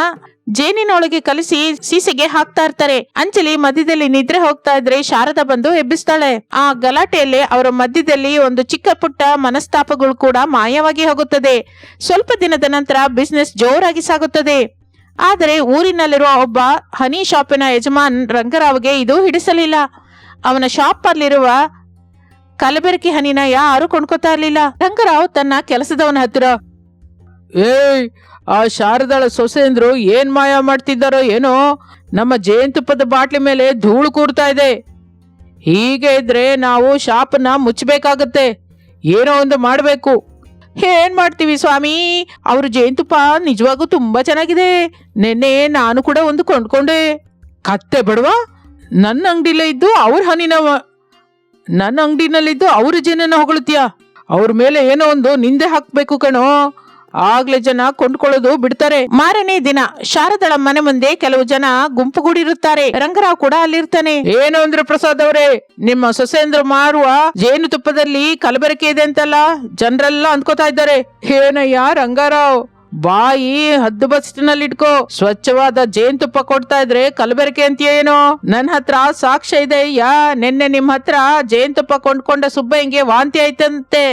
Speaker 1: ಜೇನಿನೊಳಗೆ ಕಲಿಸಿ ಸೀಸೆಗೆ ಹಾಕ್ತಾ ಇರ್ತಾರೆ. ಅಂಜಲಿ ಮಧ್ಯದಲ್ಲಿ ನಿದ್ರೆ ಹೋಗ್ತಾ ಇದ್ರೆ ಶಾರದಾ ಬಂದು ಎಬ್ಬಿಸ್ತಾಳೆ. ಆ ಗಲಾಟೆಯಲ್ಲಿ ಅವರ ಮಧ್ಯದಲ್ಲಿ ಒಂದು ಚಿಕ್ಕ ಪುಟ್ಟ ಮನಸ್ತಾಪಗಳು ಕೂಡ ಮಾಯವಾಗಿ ಹೋಗುತ್ತದೆ. ಸ್ವಲ್ಪ ದಿನದ ನಂತರ ಬಿಸ್ನೆಸ್ ಜೋರಾಗಿ ಸಾಗುತ್ತದೆ. ಆದರೆ ಊರಿನಲ್ಲಿರುವ ಒಬ್ಬ ಹನಿ ಶಾಪಿನ ಯಜಮಾನ್ ರಂಗರಾವ್ಗೆ ಇದು ಹಿಡಿಸಲಿಲ್ಲ. ಅವನ ಶಾಪ್ ಅಲ್ಲಿರುವ ಕಲಬೆರಕೆ ಹನಿನ ಯಾರು ಕೊಂಡ್ಕೊತಾ ಇರ್ಲಿಲ್ಲ. ರಂಗರಾವ್ ತನ್ನ ಕೆಲಸದವನ ಹತ್ತಿರ,
Speaker 2: ಏಯ್ ಆ ಶಾರದಾಳ ಸೊಸೆಂದ್ರು ಏನ್ ಮಾಯ ಮಾಡ್ತಿದ್ದಾರೋ ಏನೋ, ನಮ್ಮ ಜೇನುತುಪ್ಪದ ಬಾಟ್ಲಿ ಮೇಲೆ ಧೂಳು ಕೂರ್ತಾ ಇದೆ. ಹೀಗೆ ಇದ್ರೆ ನಾವು ಶಾಪನ್ನ ಮುಚ್ಚಬೇಕಾಗತ್ತೆ. ಏನೋ ಒಂದು ಮಾಡಬೇಕು.
Speaker 1: ಏನ್ ಮಾಡ್ತೀವಿ ಸ್ವಾಮಿ? ಅವ್ರ ಜೇನುತುಪ್ಪ ನಿಜವಾಗೂ ತುಂಬಾ ಚೆನ್ನಾಗಿದೆ. ನಿನ್ನೆ ನಾನು ಕೂಡ ಒಂದು ಕೊಂಡ್ಕೊಂಡೆ.
Speaker 2: ಕತ್ತೆ ಬಡವಾ? ನನ್ನ ಅಂಗಡಿಲೇ ಇದ್ದು ಅವ್ರ ಹನಿನ ನನ್ನ ಅಂಗಡಿನಲ್ಲಿದ್ದು ಅವ್ರ ಜನನ ಹೊಗಳುತ್ತೀಯಾ ಅವ್ರ ಮೇಲೆ ಏನೋ ಒಂದು ನಿಂದೆ ಹಾಕ್ಬೇಕು ಕಣೋ. ಆಗ್ಲೇ ಜನ ಕೊಂಡ್ಕೊಳ್ಳೋದು ಬಿಡ್ತಾರೆ.
Speaker 1: ಮಾರನೇ ದಿನ ಶಾರದಳ ಮನೆ ಮುಂದೆ ಕೆಲವು ಜನ ಗುಂಪುಗೂಡಿರುತ್ತಾರೆ. ರಂಗರಾವ್ ಕೂಡ ಅಲ್ಲಿರ್ತಾನೆ.
Speaker 2: ಏನು ಅಂದ್ರೆ ಪ್ರಸಾದ್ ಅವರೇ, ನಿಮ್ಮ ಸೊಸೆಂದ್ರು ಮಾರುವ ಜೇನುತುಪ್ಪದಲ್ಲಿ ಕಲಬೆರಕೆ ಇದೆ ಅಂತಲ್ಲ? ಜನರೆಲ್ಲ ಅಂದ್ಕೋತಾ ಇದ್ದಾರೆ. ಏನಯ್ಯ ರಂಗಾರಾವ್, ಬಾಯಿ ಹದ್ದು ಬಸ್ಟಿನಲ್ಲಿ ಇಟ್ಕೋ ಸ್ವಚ್ಛವಾದ ಜೇನುತುಪ್ಪ ಕೊಡ್ತಾ ಇದ್ರೆ ಕಲಬೆರಕೆ ಅಂತ ಏನೋ? ನನ್ ಹತ್ರ ಸಾಕ್ಷ್ಯ ಇದೆ, ಯಾ, ನಿನ್ನೆ ನಿಮ್ ಹತ್ರ ಜೇನುತುಪ್ಪ ಕೊಂಡ್ಕೊಂಡ ಸುಬ್ಬಯ್ಯಂಗೆ ವಾಂತಿ ಆಯ್ತಂತೆ.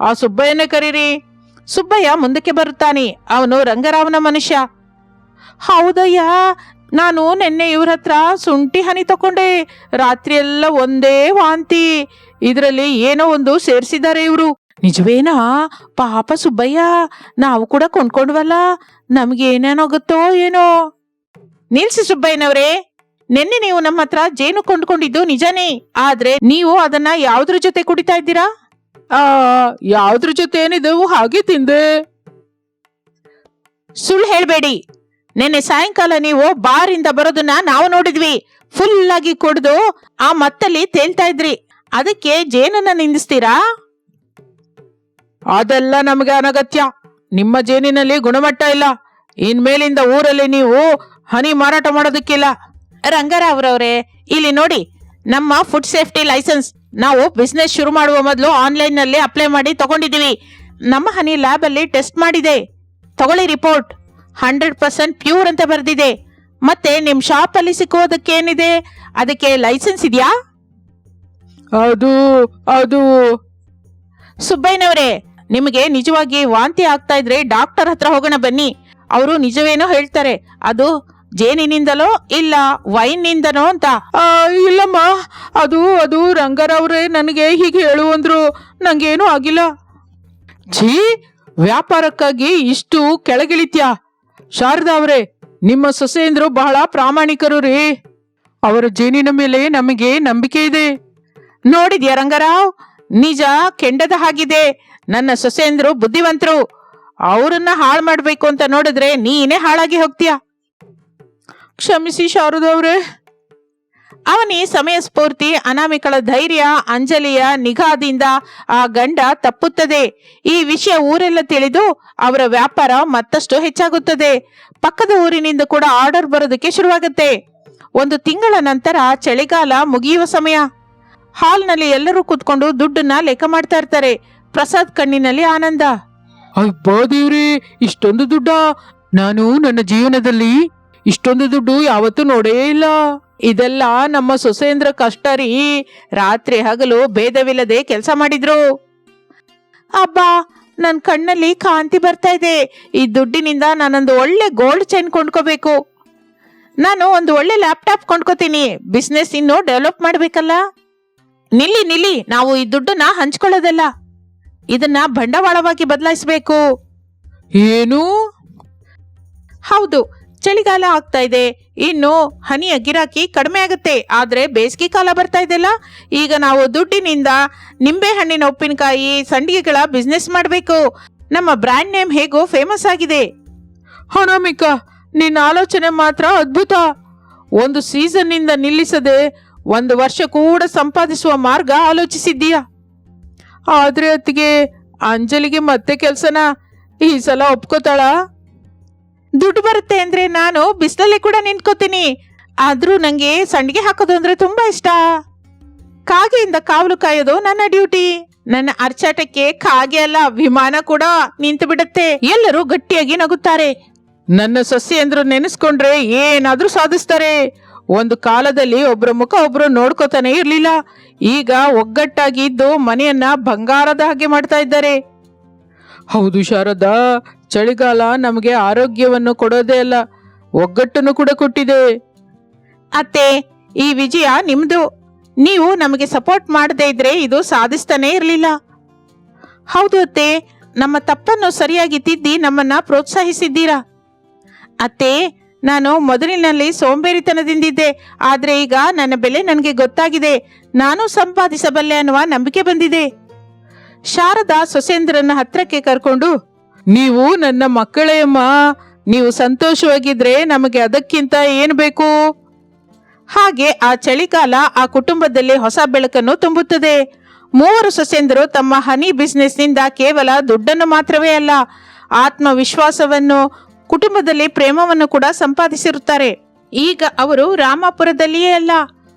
Speaker 2: ಆ ಸುಬ್ಬಯ್ಯನೇ ಕರೀರಿ.
Speaker 1: ಸುಬ್ಬಯ್ಯ ಮುಂದಕ್ಕೆ ಬರುತ್ತಾನೆ. ಅವನು ರಂಗರಾವನ ಮನುಷ್ಯ. ಹೌದಯ್ಯ, ನಾನು ನಿನ್ನೆ ಇವ್ರ ಹತ್ರ ಶುಂಠಿ ಹನಿ ತಕೊಂಡೆ. ರಾತ್ರಿಯೆಲ್ಲ ಒಂದೇ ವಾಂತಿ. ಇದರಲ್ಲಿ ಏನೋ ಒಂದು ಸೇರಿಸಿದ್ದಾರೆ ಇವರು. ನಿಜವೇನಾ? ಪಾಪ ಸುಬ್ಬಯ್ಯ, ನಾವು ಕೂಡ ಕೊಂಡ್ಕೊಂಡ್ವಲ್ಲ. ನಮ್ಗೆ ಏನೇನಾಗುತ್ತೋ ಏನೋ. ನಿಲ್ಸಿ ಸುಬ್ಬಯ್ಯನವ್ರೆ. ನಿನ್ನೆ ನೀವು ನಮ್ಮ ಹತ್ರ ಜೇನು ಕೊಂಡ್ಕೊಂಡಿದ್ದು ನಿಜನೇ. ಆದ್ರೆ ನೀವು ಅದನ್ನ ಯಾವ್ದ್ರ ಜೊತೆ ಕುಡಿತಾ ಇದ್ದೀರಾ?
Speaker 2: ಆ ಯಾವ್ದ್ರ ಜೊತೆ ಏನಿದೆವು ಹಾಗೆ ತಿಂದೆ.
Speaker 1: ಸುಳ್ಳು ಹೇಳ್ಬೇಡಿ. ನಿನ್ನೆ ಸಾಯಂಕಾಲ ನೀವು ಬಾರಿಂದ ಬರೋದನ್ನ ನಾವು ನೋಡಿದ್ವಿ. ಫುಲ್ ಆಗಿ ಕುಡ್ದು ಆ ಮತ್ತಲ್ಲಿ ತೇಲ್ತಾ ಇದ್ರಿ. ಅದಕ್ಕೆ ಜೇನನ್ನ ನಿಂದಿಸ್ತೀರಾ?
Speaker 2: ಅದೆಲ್ಲ ನಮಗೆ ಅನಗತ್ಯ. ನಿಮ್ಮ ಜೇನಿನಲ್ಲಿ ಗುಣಮಟ್ಟ ಇಲ್ಲ. ಇನ್ಮೇಲಿಂದ ಊರಲ್ಲಿ ನೀವು ಹನಿ ಮಾರಾಟ ಮಾಡೋದಕ್ಕಿಲ್ಲ.
Speaker 1: ರಂಗರಾವ್ರವ್ರೆ ಇಲ್ಲಿ ನೋಡಿ ನಮ್ಮ ಫುಡ್ ಸೇಫ್ಟಿ ಲೈಸೆನ್ಸ್ ನಾವು ಬಿಸ್ನೆಸ್ ಶುರು ಮಾಡುವ ಮೊದಲು ಆನ್ಲೈನ್ನಲ್ಲಿ ಅಪ್ಲೈ ಮಾಡಿ ತಗೊಂಡಿದ್ದೀವಿ. ನಮ್ಮ ಹನಿ ಲ್ಯಾಬಲ್ಲಿ ಟೆಸ್ಟ್ ಮಾಡಿದೆ. ತಗೊಳ್ಳಿ ರಿಪೋರ್ಟ್ ಹಂಡ್ರೆಡ್ ಪರ್ಸೆಂಟ್ ಪ್ಯೂರ್ ಅಂತ ಬರೆದಿದೆ. ಮತ್ತೆ ನಿಮ್ಮ ಶಾಪಲ್ಲಿ ಏನಿದೆ? ಅದಕ್ಕೆ ಲೈಸೆನ್ಸ್ ಇದೆಯಾ?
Speaker 2: ಅದು ಅದು.
Speaker 1: ಸುಬ್ಬಯ್ಯನವರೇ ನಿಮಗೆ ನಿಜವಾಗಿ ವಾಂತಿ ಆಗ್ತಾ ಇದ್ರೆ ಡಾಕ್ಟರ್ ಹತ್ರ ಹೋಗೋಣ ಬನ್ನಿ. ಅವರು ನಿಜವೇನೋ ಹೇಳ್ತಾರೆ. ಅದು ಜೇನಿನಿಂದಲೋ ಇಲ್ಲ ವೈನ್ನಿಂದನೋ ಅಂತ?
Speaker 2: ಇಲ್ಲಮ್ಮ. ಅದು ಅದು ರಂಗರವ್ರೆ ನನಗೆ ಹೀಗೆ ಹೇಳುವಂದ್ರು ನಂಗೇನು ಆಗಿಲ್ಲ. ಛೀ ವ್ಯಾಪಾರಕ್ಕಾಗಿ ಇಷ್ಟು ಕೆಳಗಿಳಿತ್ಯಾ? ಶಾರದಾ ಅವರೇ ನಿಮ್ಮ ಸೊಸೆಯಂದ್ರು ಬಹಳ ಪ್ರಾಮಾಣಿಕರು ರೀ. ಅವರ ಜೇನಿನ ಮೇಲೆ ನಮಗೆ ನಂಬಿಕೆ ಇದೆ.
Speaker 1: ನೋಡಿದ್ಯಾ ರಂಗರಾವ್? ನಿಜ ಕೆಂಡದ ಹಾಗಿದೆ. ನನ್ನ ಸೊಸೆಯಂದ್ರು ಬುದ್ಧಿವಂತರು. ಅವರನ್ನ ಹಾಳು ಮಾಡಬೇಕು ಅಂತ ನೋಡಿದ್ರೆ ನೀನೇ ಹಾಳಾಗಿ ಹೋಗ್ತೀಯ?
Speaker 2: ಕ್ಷಮಿಸಿ ಶಾರದವ್ರೆ
Speaker 1: ಅವನಿ ಸಮಯ ಸ್ಫೂರ್ತಿ, ಅನಾಮಿಕಳ ಧೈರ್ಯ, ಅಂಜಲಿಯ ನಿಗಾದಿಂದ ಆ ಗಂಡ ತಪ್ಪುತ್ತದೆ. ಈ ವಿಷಯ ಊರೆಲ್ಲ ತಿಳಿದು ಅವರ ವ್ಯಾಪಾರ ಮತ್ತಷ್ಟು ಹೆಚ್ಚಾಗುತ್ತದೆ. ಪಕ್ಕದ ಊರಿನಿಂದ ಕೂಡ ಆರ್ಡರ್ ಬರೋದಕ್ಕೆ ಶುರುವಾಗುತ್ತೆ. ಒಂದು ತಿಂಗಳ ನಂತರ ಚಳಿಗಾಲ ಮುಗಿಯುವ ಸಮಯ. ಹಾಲ್ನಲ್ಲಿ ಎಲ್ಲರೂ ಕೂತ್ಕೊಂಡು ದುಡ್ಡನ್ನ ಲೆಕ್ಕ ಮಾಡ್ತಾ ಇರ್ತಾರೆ. ಪ್ರಸಾದ್ ಕಣ್ಣಿನಲ್ಲಿ ಆನಂದ.
Speaker 2: ಇಷ್ಟೊಂದು ದುಡ್ಡ? ನಾನು ನನ್ನ ಜೀವನದಲ್ಲಿ ಇಷ್ಟೊಂದು ದುಡ್ಡು ಯಾವತ್ತೂ ನೋಡೇ ಇಲ್ಲ.
Speaker 1: ಇದೆಲ್ಲ ನಮ್ಮ ಸೊಸೇಂದ್ರ ಕಷ್ಟ ರೀ. ರಾತ್ರಿ ಹಗಲು ಭೇದವಿಲ್ಲದೆ ಕೆಲಸ ಮಾಡಿದ್ರು. ಅಬ್ಬಾ ನನ್ನ ಕಣ್ಣಲ್ಲಿ ಕಾಂತಿ ಬರ್ತಾ ಇದೆ. ಈ ದುಡ್ಡಿನಿಂದ ನಾನೊಂದು ಒಳ್ಳೆ ಗೋಲ್ಡ್ ಚೈನ್ ಕೊಂಡ್ಕೋಬೇಕು. ನಾನು ಒಂದು ಒಳ್ಳೆ ಲ್ಯಾಪ್ಟಾಪ್ ಕೊಂಡ್ಕೋತೀನಿ. ಬಿಸ್ನೆಸ್ ಇನ್ನು ಡೆವಲಪ್ ಮಾಡ್ಬೇಕಲ್ಲ? ನಿಲ್ಲಿ ನಿಲ್ಲಿ. ನಾವು ಈ ದುಡ್ಡನ್ನ ಹಂಚ್ಕೊಳ್ಳೋದಲ್ಲ. ಇದನ್ನ ಬಂಡವಾಳವಾಗಿ ಬದಲಾಯಿಸಬೇಕು.
Speaker 2: ಏನು?
Speaker 1: ಹೌದು. ಚಳಿಗಾಲ ಆಗ್ತಾ ಇದೆ. ಇನ್ನು ಹನಿಯ ಗಿರಾಕಿ ಕಡಿಮೆ ಆಗುತ್ತೆ. ಆದ್ರೆ ಬೇಸಿಗೆ ಕಾಲ ಬರ್ತಾ ಇದೆಲ್ಲ ಈಗ ನಾವು ದುಡ್ಡಿನಿಂದ ನಿಂಬೆ ಹಣ್ಣಿನ ಉಪ್ಪಿನಕಾಯಿ, ಸಂಡಿಗೆಗಳ ಬಿಸ್ನೆಸ್ ಮಾಡಬೇಕು. ನಮ್ಮ ಬ್ರ್ಯಾಂಡ್ ನೇಮ್ ಹೇಗೋ ಫೇಮಸ್ ಆಗಿದೆ.
Speaker 2: ಅನಾಮಿಕಾ ನಿನ್ನ ಆಲೋಚನೆ ಮಾತ್ರ ಅದ್ಭುತ. ಒಂದು ಸೀಸನ್ನಿಂದ ನಿಲ್ಲಿಸದೆ ಒಂದು ವರ್ಷ ಕೂಡ ಸಂಪಾದಿಸುವ ಮಾರ್ಗ ಆಲೋಚಿಸಿದ್ದೀಯ? ಆದ್ರೆ ಅತ್ತಿಗೆ ಅಂಜಲಿಗೆ ಮತ್ತೆ ಕೆಲಸನ? ಈ ಸಲ ಒಪ್ಕೋತಾಳ?
Speaker 1: ದುಡ್ಡು ಬರುತ್ತೆ ಅಂದ್ರೆ ನಾನು ಬಿಸಿಲಲ್ಲಿ ಕೂಡ ನಿಂತ್ಕೋತೀನಿ. ಆದ್ರೂ ನಂಗೆ ಸಂಡಿಗೆ ಹಾಕೋದು ಅಂದ್ರೆ ತುಂಬಾ ಇಷ್ಟ. ಕಾಗೆಯಿಂದ ಕಾವಲು ಕಾಯೋದು ನನ್ನ ಡ್ಯೂಟಿ. ನನ್ನ ಅರ್ಚಾಟಕ್ಕೆ ಕಾಗೆ ಅಲ್ಲ, ವಿಮಾನ ಕೂಡ ನಿಂತು ಬಿಡುತ್ತೆ. ಎಲ್ಲರೂ ಗಟ್ಟಿಯಾಗಿ ನಗುತ್ತಾರೆ.
Speaker 2: ನನ್ನ ಸೊಸೆ ಅಂದ್ರು ನೆನೆಸ್ಕೊಂಡ್ರೆ ಏನಾದ್ರೂ ಸಾಧಿಸ್ತಾರೆ. ಒಂದು ಕಾಲದಲ್ಲಿ ಒಬ್ರ ಮುಖ ಒಬ್ರು ನೋಡ್ಕೋತಾನೆ ಇರ್ಲಿಲ್ಲ. ಈಗ ಒಗ್ಗಟ್ಟಾಗಿ ಇದ್ದು ಮನೆಯನ್ನ ಬಂಗಾರದ ಹಾಗೆ ಮಾಡ್ತಾ ಇದ್ದಾರೆ. ಹೌದು ಶಾರದಾ ಚಳಿಗಾಲ ನಮಗೆ ಆರೋಗ್ಯವನ್ನು ಕೊಡೋದೇ ಅಲ್ಲ ಒಗ್ಗಟ್ಟನ್ನು ಕೂಡ ಕೊಟ್ಟಿದೆ.
Speaker 1: ಅತ್ತೆ ಈ ವಿಜಯ ನಿಮ್ದು. ನೀವು ನಮಗೆ ಸಪೋರ್ಟ್ ಮಾಡದೇ ಇದ್ರೆ ಇದು ಸಾಧಿಸ್ತಾನೆ ಇರಲಿಲ್ಲ. ಹೌದು ಅತ್ತೆ ನಮ್ಮ ತಪ್ಪನ್ನು ಸರಿಯಾಗಿ ತಿದ್ದಿ ನಮ್ಮನ್ನ ಪ್ರೋತ್ಸಾಹಿಸಿದ್ದೀರಾ? ಅತ್ತೆ ನಾನು ಮೊದಲಿನಲ್ಲಿ ಸೋಂಬೇರಿತನದಿಂದಿದ್ದೆ ಆದರೆ ಈಗ ನನ್ನ ಬೆಲೆ ನನಗೆ ಗೊತ್ತಾಗಿದೆ. ನಾನು ಸಂಪಾದಿಸಬಲ್ಲೆ ಅನ್ನುವ ನಂಬಿಕೆ ಬಂದಿದೆ. ಶಾರದಾ ಸೊಸೇಂದ್ರನ ಹತ್ರಕ್ಕೆ ಕರ್ಕೊಂಡು,
Speaker 2: ನೀವು ನನ್ನ ಮಕ್ಕಳೇಮ್ಮ ನೀವು ಸಂತೋಷವಾಗಿದ್ರೆ ನಮಗೆ ಅದಕ್ಕಿಂತ ಏನು ಬೇಕು?
Speaker 1: ಹಾಗೆ ಆ ಚಳಿಗಾಲ ಆ ಕುಟುಂಬದಲ್ಲಿ ಹೊಸ ಬೆಳಕನ್ನು ತುಂಬುತ್ತದೆ. ಮೂವರು ಸೊಸೆಂದರು ತಮ್ಮ ಹನಿ ಬಿಸ್ನೆಸ್ನಿಂದ ಕೇವಲ ದುಡ್ಡನ್ನು ಮಾತ್ರವೇ ಅಲ್ಲ, ಆತ್ಮವಿಶ್ವಾಸವನ್ನು, ಕುಟುಂಬದಲ್ಲಿ ಪ್ರೇಮವನ್ನು ಕೂಡ ಸಂಪಾದಿಸಿರುತ್ತಾರೆ. ಈಗ ಅವರು ರಾಮಾಪುರದಲ್ಲಿಯೇ ಅಲ್ಲ,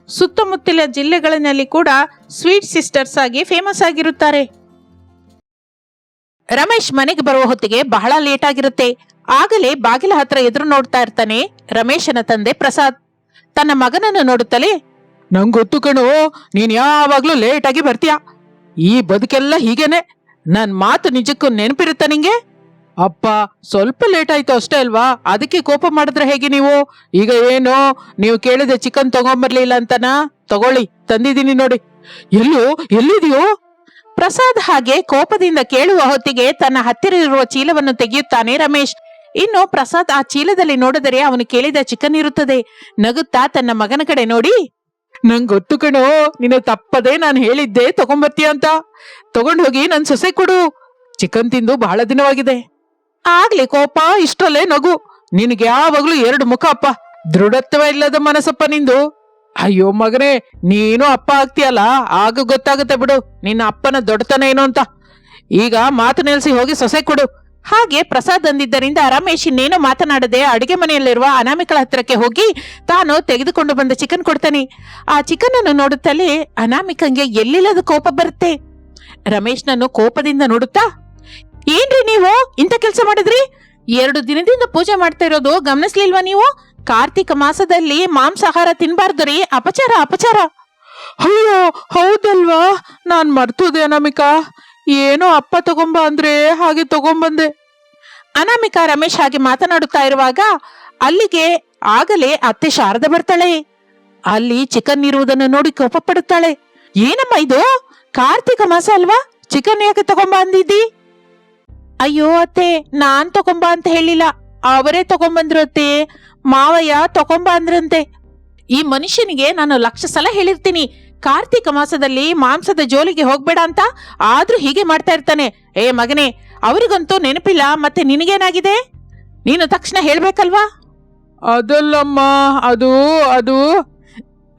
Speaker 1: ಸುತ್ತಮುತ್ತಲ ಜಿಲ್ಲೆಗಳಲ್ಲಿ ಕೂಡ ಸ್ವೀಟ್ ಸಿಸ್ಟರ್ಸ್ ಆಗಿ ಫೇಮಸ್ ಆಗಿರುತ್ತಾರೆ. ರಮೇಶ್ ಮನೆಗೆ ಬರುವ ಹೊತ್ತಿಗೆ ಬಹಳ ಲೇಟ್ ಆಗಿರುತ್ತೆ. ಆಗಲೇ ಬಾಗಿಲ ಹತ್ರ ಎದುರು ನೋಡ್ತಾ ಇರ್ತಾನೆ ರಮೇಶನ ತಂದೆ ಪ್ರಸಾದ್. ತನ್ನ ಮಗನನ್ನು ನೋಡುತ್ತಲೇ,
Speaker 2: ನಂಗ್ ಗೊತ್ತು ಕಣು, ನೀನ್ ಯಾವಾಗ್ಲೂ ಲೇಟ್ ಆಗಿ ಬರ್ತೀಯ? ಈ ಬದುಕೆಲ್ಲ ಹೀಗೇನೆ. ನನ್ ಮಾತು ನಿಜಕ್ಕೂ ನೆನಪಿರುತ್ತ ನಿಂಗೆ? ಅಪ್ಪ, ಸ್ವಲ್ಪ ಲೇಟ್ ಆಯ್ತು ಅಷ್ಟೇ ಅಲ್ವಾ? ಅದಕ್ಕೆ ಕೋಪ ಮಾಡಿದ್ರೆ ಹೇಗೆ ನೀವು? ಈಗ ಏನು? ನೀವು ಕೇಳಿದ ಚಿಕನ್ ತಗೊಂಬರ್ಲಿಲ್ಲ ಅಂತನಾ? ತಗೊಳ್ಳಿ, ತಂದಿದ್ದೀನಿ ನೋಡಿ. ಎಲ್ಲೋ, ಎಲ್ಲಿದೆಯೋ?
Speaker 1: ಪ್ರಸಾದ್ ಹಾಗೆ ಕೋಪದಿಂದ ಕೇಳುವ ಹೊತ್ತಿಗೆ ತನ್ನ ಹತ್ತಿರ ಇರುವ ಚೀಲವನ್ನು ತೆಗೆಯುತ್ತಾನೆ ರಮೇಶ್. ಇನ್ನು ಪ್ರಸಾದ್ ಆ ಚೀಲದಲ್ಲಿ ನೋಡಿದರೆ ಅವನು ಕೇಳಿದ ಚಿಕನ್ ಇರುತ್ತದೆ ನಗುತ್ತಾ ತನ್ನ ಮಗನ ಕಡೆ ನೋಡಿ,
Speaker 2: ನಂಗೊತ್ತು ಗೊತ್ತು ಕಣೋ ನಿನ್ನ ತಪ್ಪದೆ ನಾನು ಹೇಳಿದ್ದೆ ತಗೊಂಬರ್ತೀಯ ಅಂತ. ತಗೊಂಡ್ ಹೋಗಿ ನನ್ ಸೊಸೆ ಕೊಡು. ಚಿಕನ್ ತಿಂದು ಬಹಳ ದಿನವಾಗಿದೆ. ಆಗ್ಲಿ ಕೋಪ ಇಷ್ಟರಲ್ಲೇ ನಗು. ನಿನಗೆ ಯಾವಾಗ್ಲೂ ಎರಡು ಮುಖ ಅಪ್ಪ. ದೃಢತ್ವ ಇಲ್ಲದ ಮನಸ್ಸಪ್ಪ ನಿಂದು. ಅಯ್ಯೋ ಮಗನೇ, ನೀನು ಅಪ್ಪ ಆಗ್ತೀಯಲ್ಲ? ಆಗ ಗೊತ್ತಾಗುತ್ತೆ ಬಿಡು. ನಿನ್ನ ಅಪ್ಪನ ದೊಡ್ಡತನ ಏನು ಅಂತ. ಈಗ ಮಾತು ನೆಲೆಸಿ ಹೋಗಿ ಸೊಸೆ ಕೊಡು.
Speaker 1: ಹಾಗೆ ಪ್ರಸಾದ್ ಅಂದಿದ್ದರಿಂದ ರಮೇಶ್ ಇನ್ನೇನು ಮಾತನಾಡದೆ ಅಡುಗೆ ಮನೆಯಲ್ಲಿರುವ ಅನಾಮಿಕಳ ಹತ್ತಿರಕ್ಕೆ ಹೋಗಿ ತಾನು ತೆಗೆದುಕೊಂಡು ಬಂದ ಚಿಕನ್ ಕೊಡ್ತಾನೆ. ಆ ಚಿಕನ್ ಅನ್ನು ನೋಡುತ್ತಲೇ ಅನಾಮಿಕಂಗೆ ಎಲ್ಲಿಲ್ಲದ ಕೋಪ ಬರುತ್ತೆ. ರಮೇಶ್ನನ್ನು ಕೋಪದಿಂದ ನೋಡುತ್ತಾ, ಏನ್ರಿ ನೀವು? ಇಂಥ ಕೆಲಸ ಮಾಡಿದ್ರಿ? ಎರಡು ದಿನದಿಂದ ಪೂಜೆ ಮಾಡ್ತಾ ಇರೋದು ಗಮನಿಸ್ಲಿಲ್ವಾ ನೀವು? ಕಾರ್ತಿಕ ಮಾಸದಲ್ಲಿ ಮಾಂಸಾಹಾರ ತಿನ್ಬಾರ್ದು ರೀ. ಅಪಚಾರ ಅಪಚಾರ.
Speaker 2: ಅಯ್ಯೋ, ಹೌದಲ್ವಾ? ನಾನ್ ಮರ್ತೋದೆ ಅನಾಮಿಕಾ. ಏನೋ ಅಪ್ಪ ತಗೊಂಬ ಅಂದ್ರೆ ಹಾಗೆ ತಗೊಂಬಂದೆ.
Speaker 1: ಅನಾಮಿಕಾ ರಮೇಶ್ ಹಾಗೆ ಮಾತನಾಡುತ್ತಾ ಇರುವಾಗ ಅಲ್ಲಿಗೆ ಆಗಲೇ ಅತ್ತೆ ಶಾರದ ಬರ್ತಾಳೆ. ಅಲ್ಲಿ ಚಿಕನ್ ಇರುವುದನ್ನು ನೋಡಿ ಕೋಪ ಪಡುತ್ತಾಳೆ ಏನಮ್ಮ ಇದು? ಕಾರ್ತಿಕ ಮಾಸ ಅಲ್ವಾ? ಚಿಕನ್ ಯಾಕೆ ತಗೊಂಬ ಅಂದಿದ್ದಿ? ಅಯ್ಯೋ ಅತ್ತೆ, ನಾನ್ ತಗೊಂಬ ಅಂತ ಹೇಳಿಲ್ಲ. ಅವರೇ ತಗೊಂಬಂದ್ರು ಅತ್ತೆ. ಮಾವಯ್ಯ ತಗೊಂಬ ಅಂದ್ರಂತೆ ಈ ಮನುಷ್ಯನಿಗೆ ನಾನು ಲಕ್ಷ ಸಲ ಹೇಳಿರ್ತೀನಿ. ಕಾರ್ತಿಕ ಮಾಸದಲ್ಲಿ ಮಾಂಸದ ಜೋಲಿಗೆ ಹೋಗ್ಬೇಡ ಅಂತ ಆದ್ರೂ ಹೀಗೆ ಮಾಡ್ತಾ ಇರ್ತಾನೆ. ಏ ಮಗನೇ ಅವರಿಗಂತೂ ನೆನಪಿಲ್ಲ ಮತ್ತೆ ನಿನಗೇನಾಗಿದೆ? ನೀನು ತಕ್ಷಣ ಹೇಳ್ಬೇಕಲ್ವಾ?
Speaker 2: ಅದಲ್ಲಮ್ಮ ಅದು ಅದು.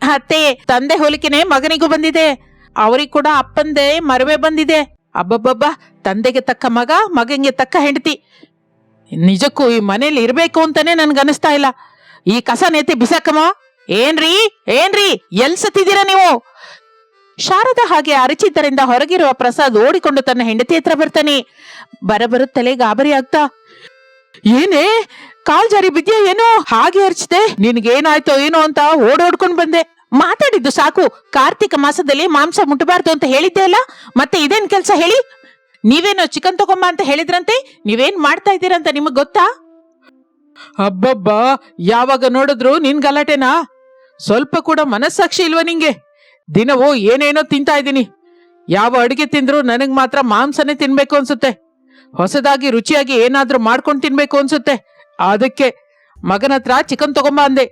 Speaker 1: ಅತ್ತೆ ತಂದೆ ಹೋಲಿಕೆನೆ ಮಗನಿಗೂ ಬಂದಿದೆ. ಅವ್ರಿಗೆ ಕೂಡ ಅಪ್ಪಂದೆ ಮರವೇ ಬಂದಿದೆ. ಅಬ್ಬಬ್ಬಬ್ಬ ತಂದೆಗೆ ತಕ್ಕ ಮಗ ಮಗನಿಗೆ ತಕ್ಕ ಹೆಂಡತಿ. ನಿಜಕ್ಕೂ ಈ ಮನೇಲಿ ಇರ್ಬೇಕು ಅಂತಾನೆ ನನ್ಗನಿಸ್ತಾ ಇಲ್ಲ. ಈ ಕಸ ನೇತಿ ಬಿಸಾಕಮ್ಮ. ಏನ್ರಿ? ಏನ್ರಿ? ಎಲ್ ಸತ್ತಿದ್ದೀರಾ ನೀವು? ಶಾರದ ಹಾಗೆ ಅರಿಚಿದ್ದರಿಂದ ಹೊರಗಿರುವ ಪ್ರಸಾದ್ ಓಡಿಕೊಂಡು ತನ್ನ ಹೆಂಡತಿ ಹತ್ರ ಬರ್ತಾನೆ. ಬರಬರುತ್ತಲೇ ಗಾಬರಿ ಆಗ್ತಾ,
Speaker 2: ಏನೇ? ಕಾಲ್ ಜಾರಿ ಬಿದ್ಯಾ ಏನೋ? ಹಾಗೆ ಅರ್ಚಿದೆ ನಿನ್ಗೇನಾಯ್ತೋ ಏನೋ ಅಂತ ಓಡೋಡ್ಕೊಂಡ್ ಬಂದೆ.
Speaker 1: ಮಾತಾಡಿದ್ದು ಸಾಕು. ಕಾರ್ತಿಕ ಮಾಸದಲ್ಲಿ ಮಾಂಸ ಮುಟ್ಟಬಾರ್ದು ಅಂತ ಹೇಳಿದ್ದೆ ಅಲ್ಲ? ಮತ್ತೆ ಇದೇನ್ ಕೆಲ್ಸ ಹೇಳಿ? ನೀವೇನೋ ಚಿಕನ್ ತಗೊಂಬ ಅಂತ ಹೇಳಿದ್ರಂತೆ? ನೀವೇನ್ ಮಾಡ್ತಾ ಇದ್ದೀರಂತ ನಿಮಗ್ ಗೊತ್ತಾ?
Speaker 2: ಅಬ್ಬಬ್ಬಾ, ಯಾವಾಗ ನೋಡಿದ್ರು ನಿನ್ ಗಲಾಟೆನಾ? ಸ್ವಲ್ಪ ಕೂಡ ಮನಸ್ಸಾಕ್ಷಿ ಇಲ್ವಾ ನಿಂಗೆ? ದಿನವೂ ಏನೇನೋ ತಿಂತಾ ಇದ್ದೀನಿ. ಯಾವ ಅಡುಗೆ ತಿಂದ್ರು ನನಗ್ ಮಾತ್ರ ಮಾಂಸನೇ ತಿನ್ಬೇಕು ಅನ್ಸುತ್ತೆ. ಹೊಸದಾಗಿ, ರುಚಿಯಾಗಿ ಏನಾದ್ರೂ ಮಾಡ್ಕೊಂಡು ತಿನ್ಬೇಕು ಅನ್ಸುತ್ತೆ. ಅದಕ್ಕೆ ಮಗನ ಹತ್ರ ಚಿಕನ್ ತಗೊಂಬ ಅಂದೆ.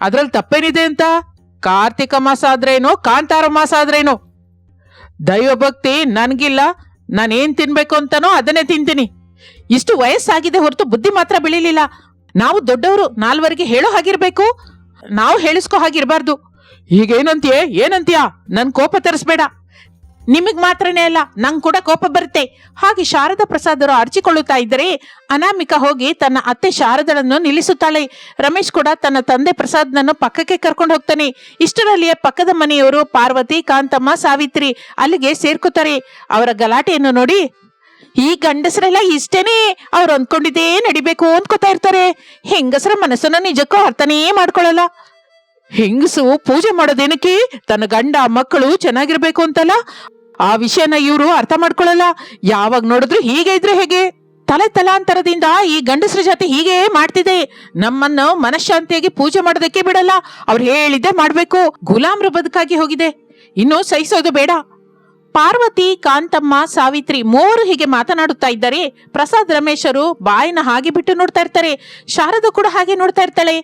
Speaker 2: ಅದ್ರಲ್ಲಿ ತಪ್ಪೇನಿದೆ ಅಂತ? ಕಾರ್ತಿಕ ಮಾಸ ಆದ್ರೇನು, ಕಾಂತಾರ ಮಾಸ ಆದ್ರೇನು? ದೈವಭಕ್ತಿ ನನ್ಗಿಲ್ಲ ನಾನೇನ್ ತಿನ್ಬೇಕು ಅಂತಾನೋ ಅದನ್ನೇ ತಿಂತೀನಿ.
Speaker 1: ಇಷ್ಟು ವಯಸ್ಸಾಗಿದೆ ಹೊರತು ಬುದ್ಧಿ ಮಾತ್ರ ಬೆಳಿಲಿಲ್ಲ. ನಾವು ದೊಡ್ಡವರು ನಾಲ್ವರಿಗೆ ಹೇಳೋ ಹಾಗಿರ್ಬೇಕು? ನಾವು ಹೇಳಿಸ್ಕೋ ಹಾಗಿರ್ಬಾರ್ದು.
Speaker 2: ಈಗೇನಂತೀಯ ಏನಂತೀಯ?
Speaker 1: ನನ್ ಕೋಪ ತರಿಸ್ಬೇಡ. ನಿಮಗ್ ಮಾತ್ರನೇ ಅಲ್ಲ, ನಂಗ್ ಕೂಡ ಕೋಪ ಬರುತ್ತೆ. ಹಾಗೆ ಶಾರದಾ ಪ್ರಸಾದರು ಅರ್ಚಿಕೊಳ್ಳುತ್ತಾ ಇದ್ದರೆ ಅನಾಮಿಕ ಹೋಗಿ ತನ್ನ ಅತ್ತೆ ಶಾರದಳನ್ನು ನಿಲ್ಲಿಸುತ್ತಾಳೆ. ರಮೇಶ್ ಕೂಡ ತನ್ನ ತಂದೆ ಪ್ರಸಾದ್ನನ್ನು ಪಕ್ಕಕ್ಕೆ ಕರ್ಕೊಂಡು ಹೋಗ್ತಾನೆ. ಇಷ್ಟರಲ್ಲಿಯೇ ಪಕ್ಕದ ಮನೆಯವರು ಪಾರ್ವತಿ, ಕಾಂತಮ್ಮ, ಸಾವಿತ್ರಿ ಅಲ್ಲಿಗೆ ಸೇರ್ಕೋತಾರೆ. ಅವರ ಗಲಾಟೆಯನ್ನು ನೋಡಿ, ಈ ಗಂಡಸರೆಲ್ಲ ಇಷ್ಟೇನೆ, ಅವ್ರು ಅಂದ್ಕೊಂಡಿದ್ದೇ ನಡಿಬೇಕು ಅಂದ್ಕೋತಾ ಇರ್ತಾರೆ. ಹೆಂಗಸರ ಮನಸ್ಸನ್ನ ನಿಜಕ್ಕೂ ಅರ್ಥನೇ ಮಾಡ್ಕೊಳ್ಳಲ್ಲ.
Speaker 2: ಹೆಂಗಸು ಪೂಜೆ ಮಾಡೋದೇನಕ್ಕೆ? ತನ್ನ ಗಂಡ ಮಕ್ಕಳು ಚೆನ್ನಾಗಿರ್ಬೇಕು ಅಂತಲ್ಲ? ಆ ವಿಷಯನ ಇವರು ಅರ್ಥ ಮಾಡ್ಕೊಳ್ಳಲ್ಲ ಯಾವಾಗ ನೋಡಿದ್ರು ಹೀಗೆ ಇದ್ರೆ ಹೇಗೆ?
Speaker 1: ತಲೆ ತಲಾಂತರದಿಂದ ಈ ಗಂಡಸರ ಜಾತಿ ಹೀಗೆ ಮಾಡ್ತಿದೆ. ನಮ್ಮನ್ನು ಮನಃಶಾಂತಿಯಾಗಿ ಪೂಜೆ ಮಾಡೋದಕ್ಕೆ ಬಿಡಲ್ಲ. ಅವ್ರು ಹೇಳಿದ್ದೆ ಮಾಡ್ಬೇಕು. ಗುಲಾಮ್ರ ಬದುಕಾಗಿ ಹೋಗಿದೆ. ಇನ್ನು ಸಹಿಸೋದು ಬೇಡ. ಪಾರ್ವತಿ, ಕಾಂತಮ್ಮ, ಸಾವಿತ್ರಿ ಮೂವರು ಹೀಗೆ ಮಾತನಾಡುತ್ತಾ ಇದ್ದಾರೆ. ಪ್ರಸಾದ್, ರಮೇಶರು ಬಾಯಿನ ಹಾಗೆ ಬಿಟ್ಟು ನೋಡ್ತಾ ಇರ್ತಾರೆ. ಶಾರದಾ ಕೂಡ ಹಾಗೆ ನೋಡ್ತಾ ಇರ್ತಾಳೆ.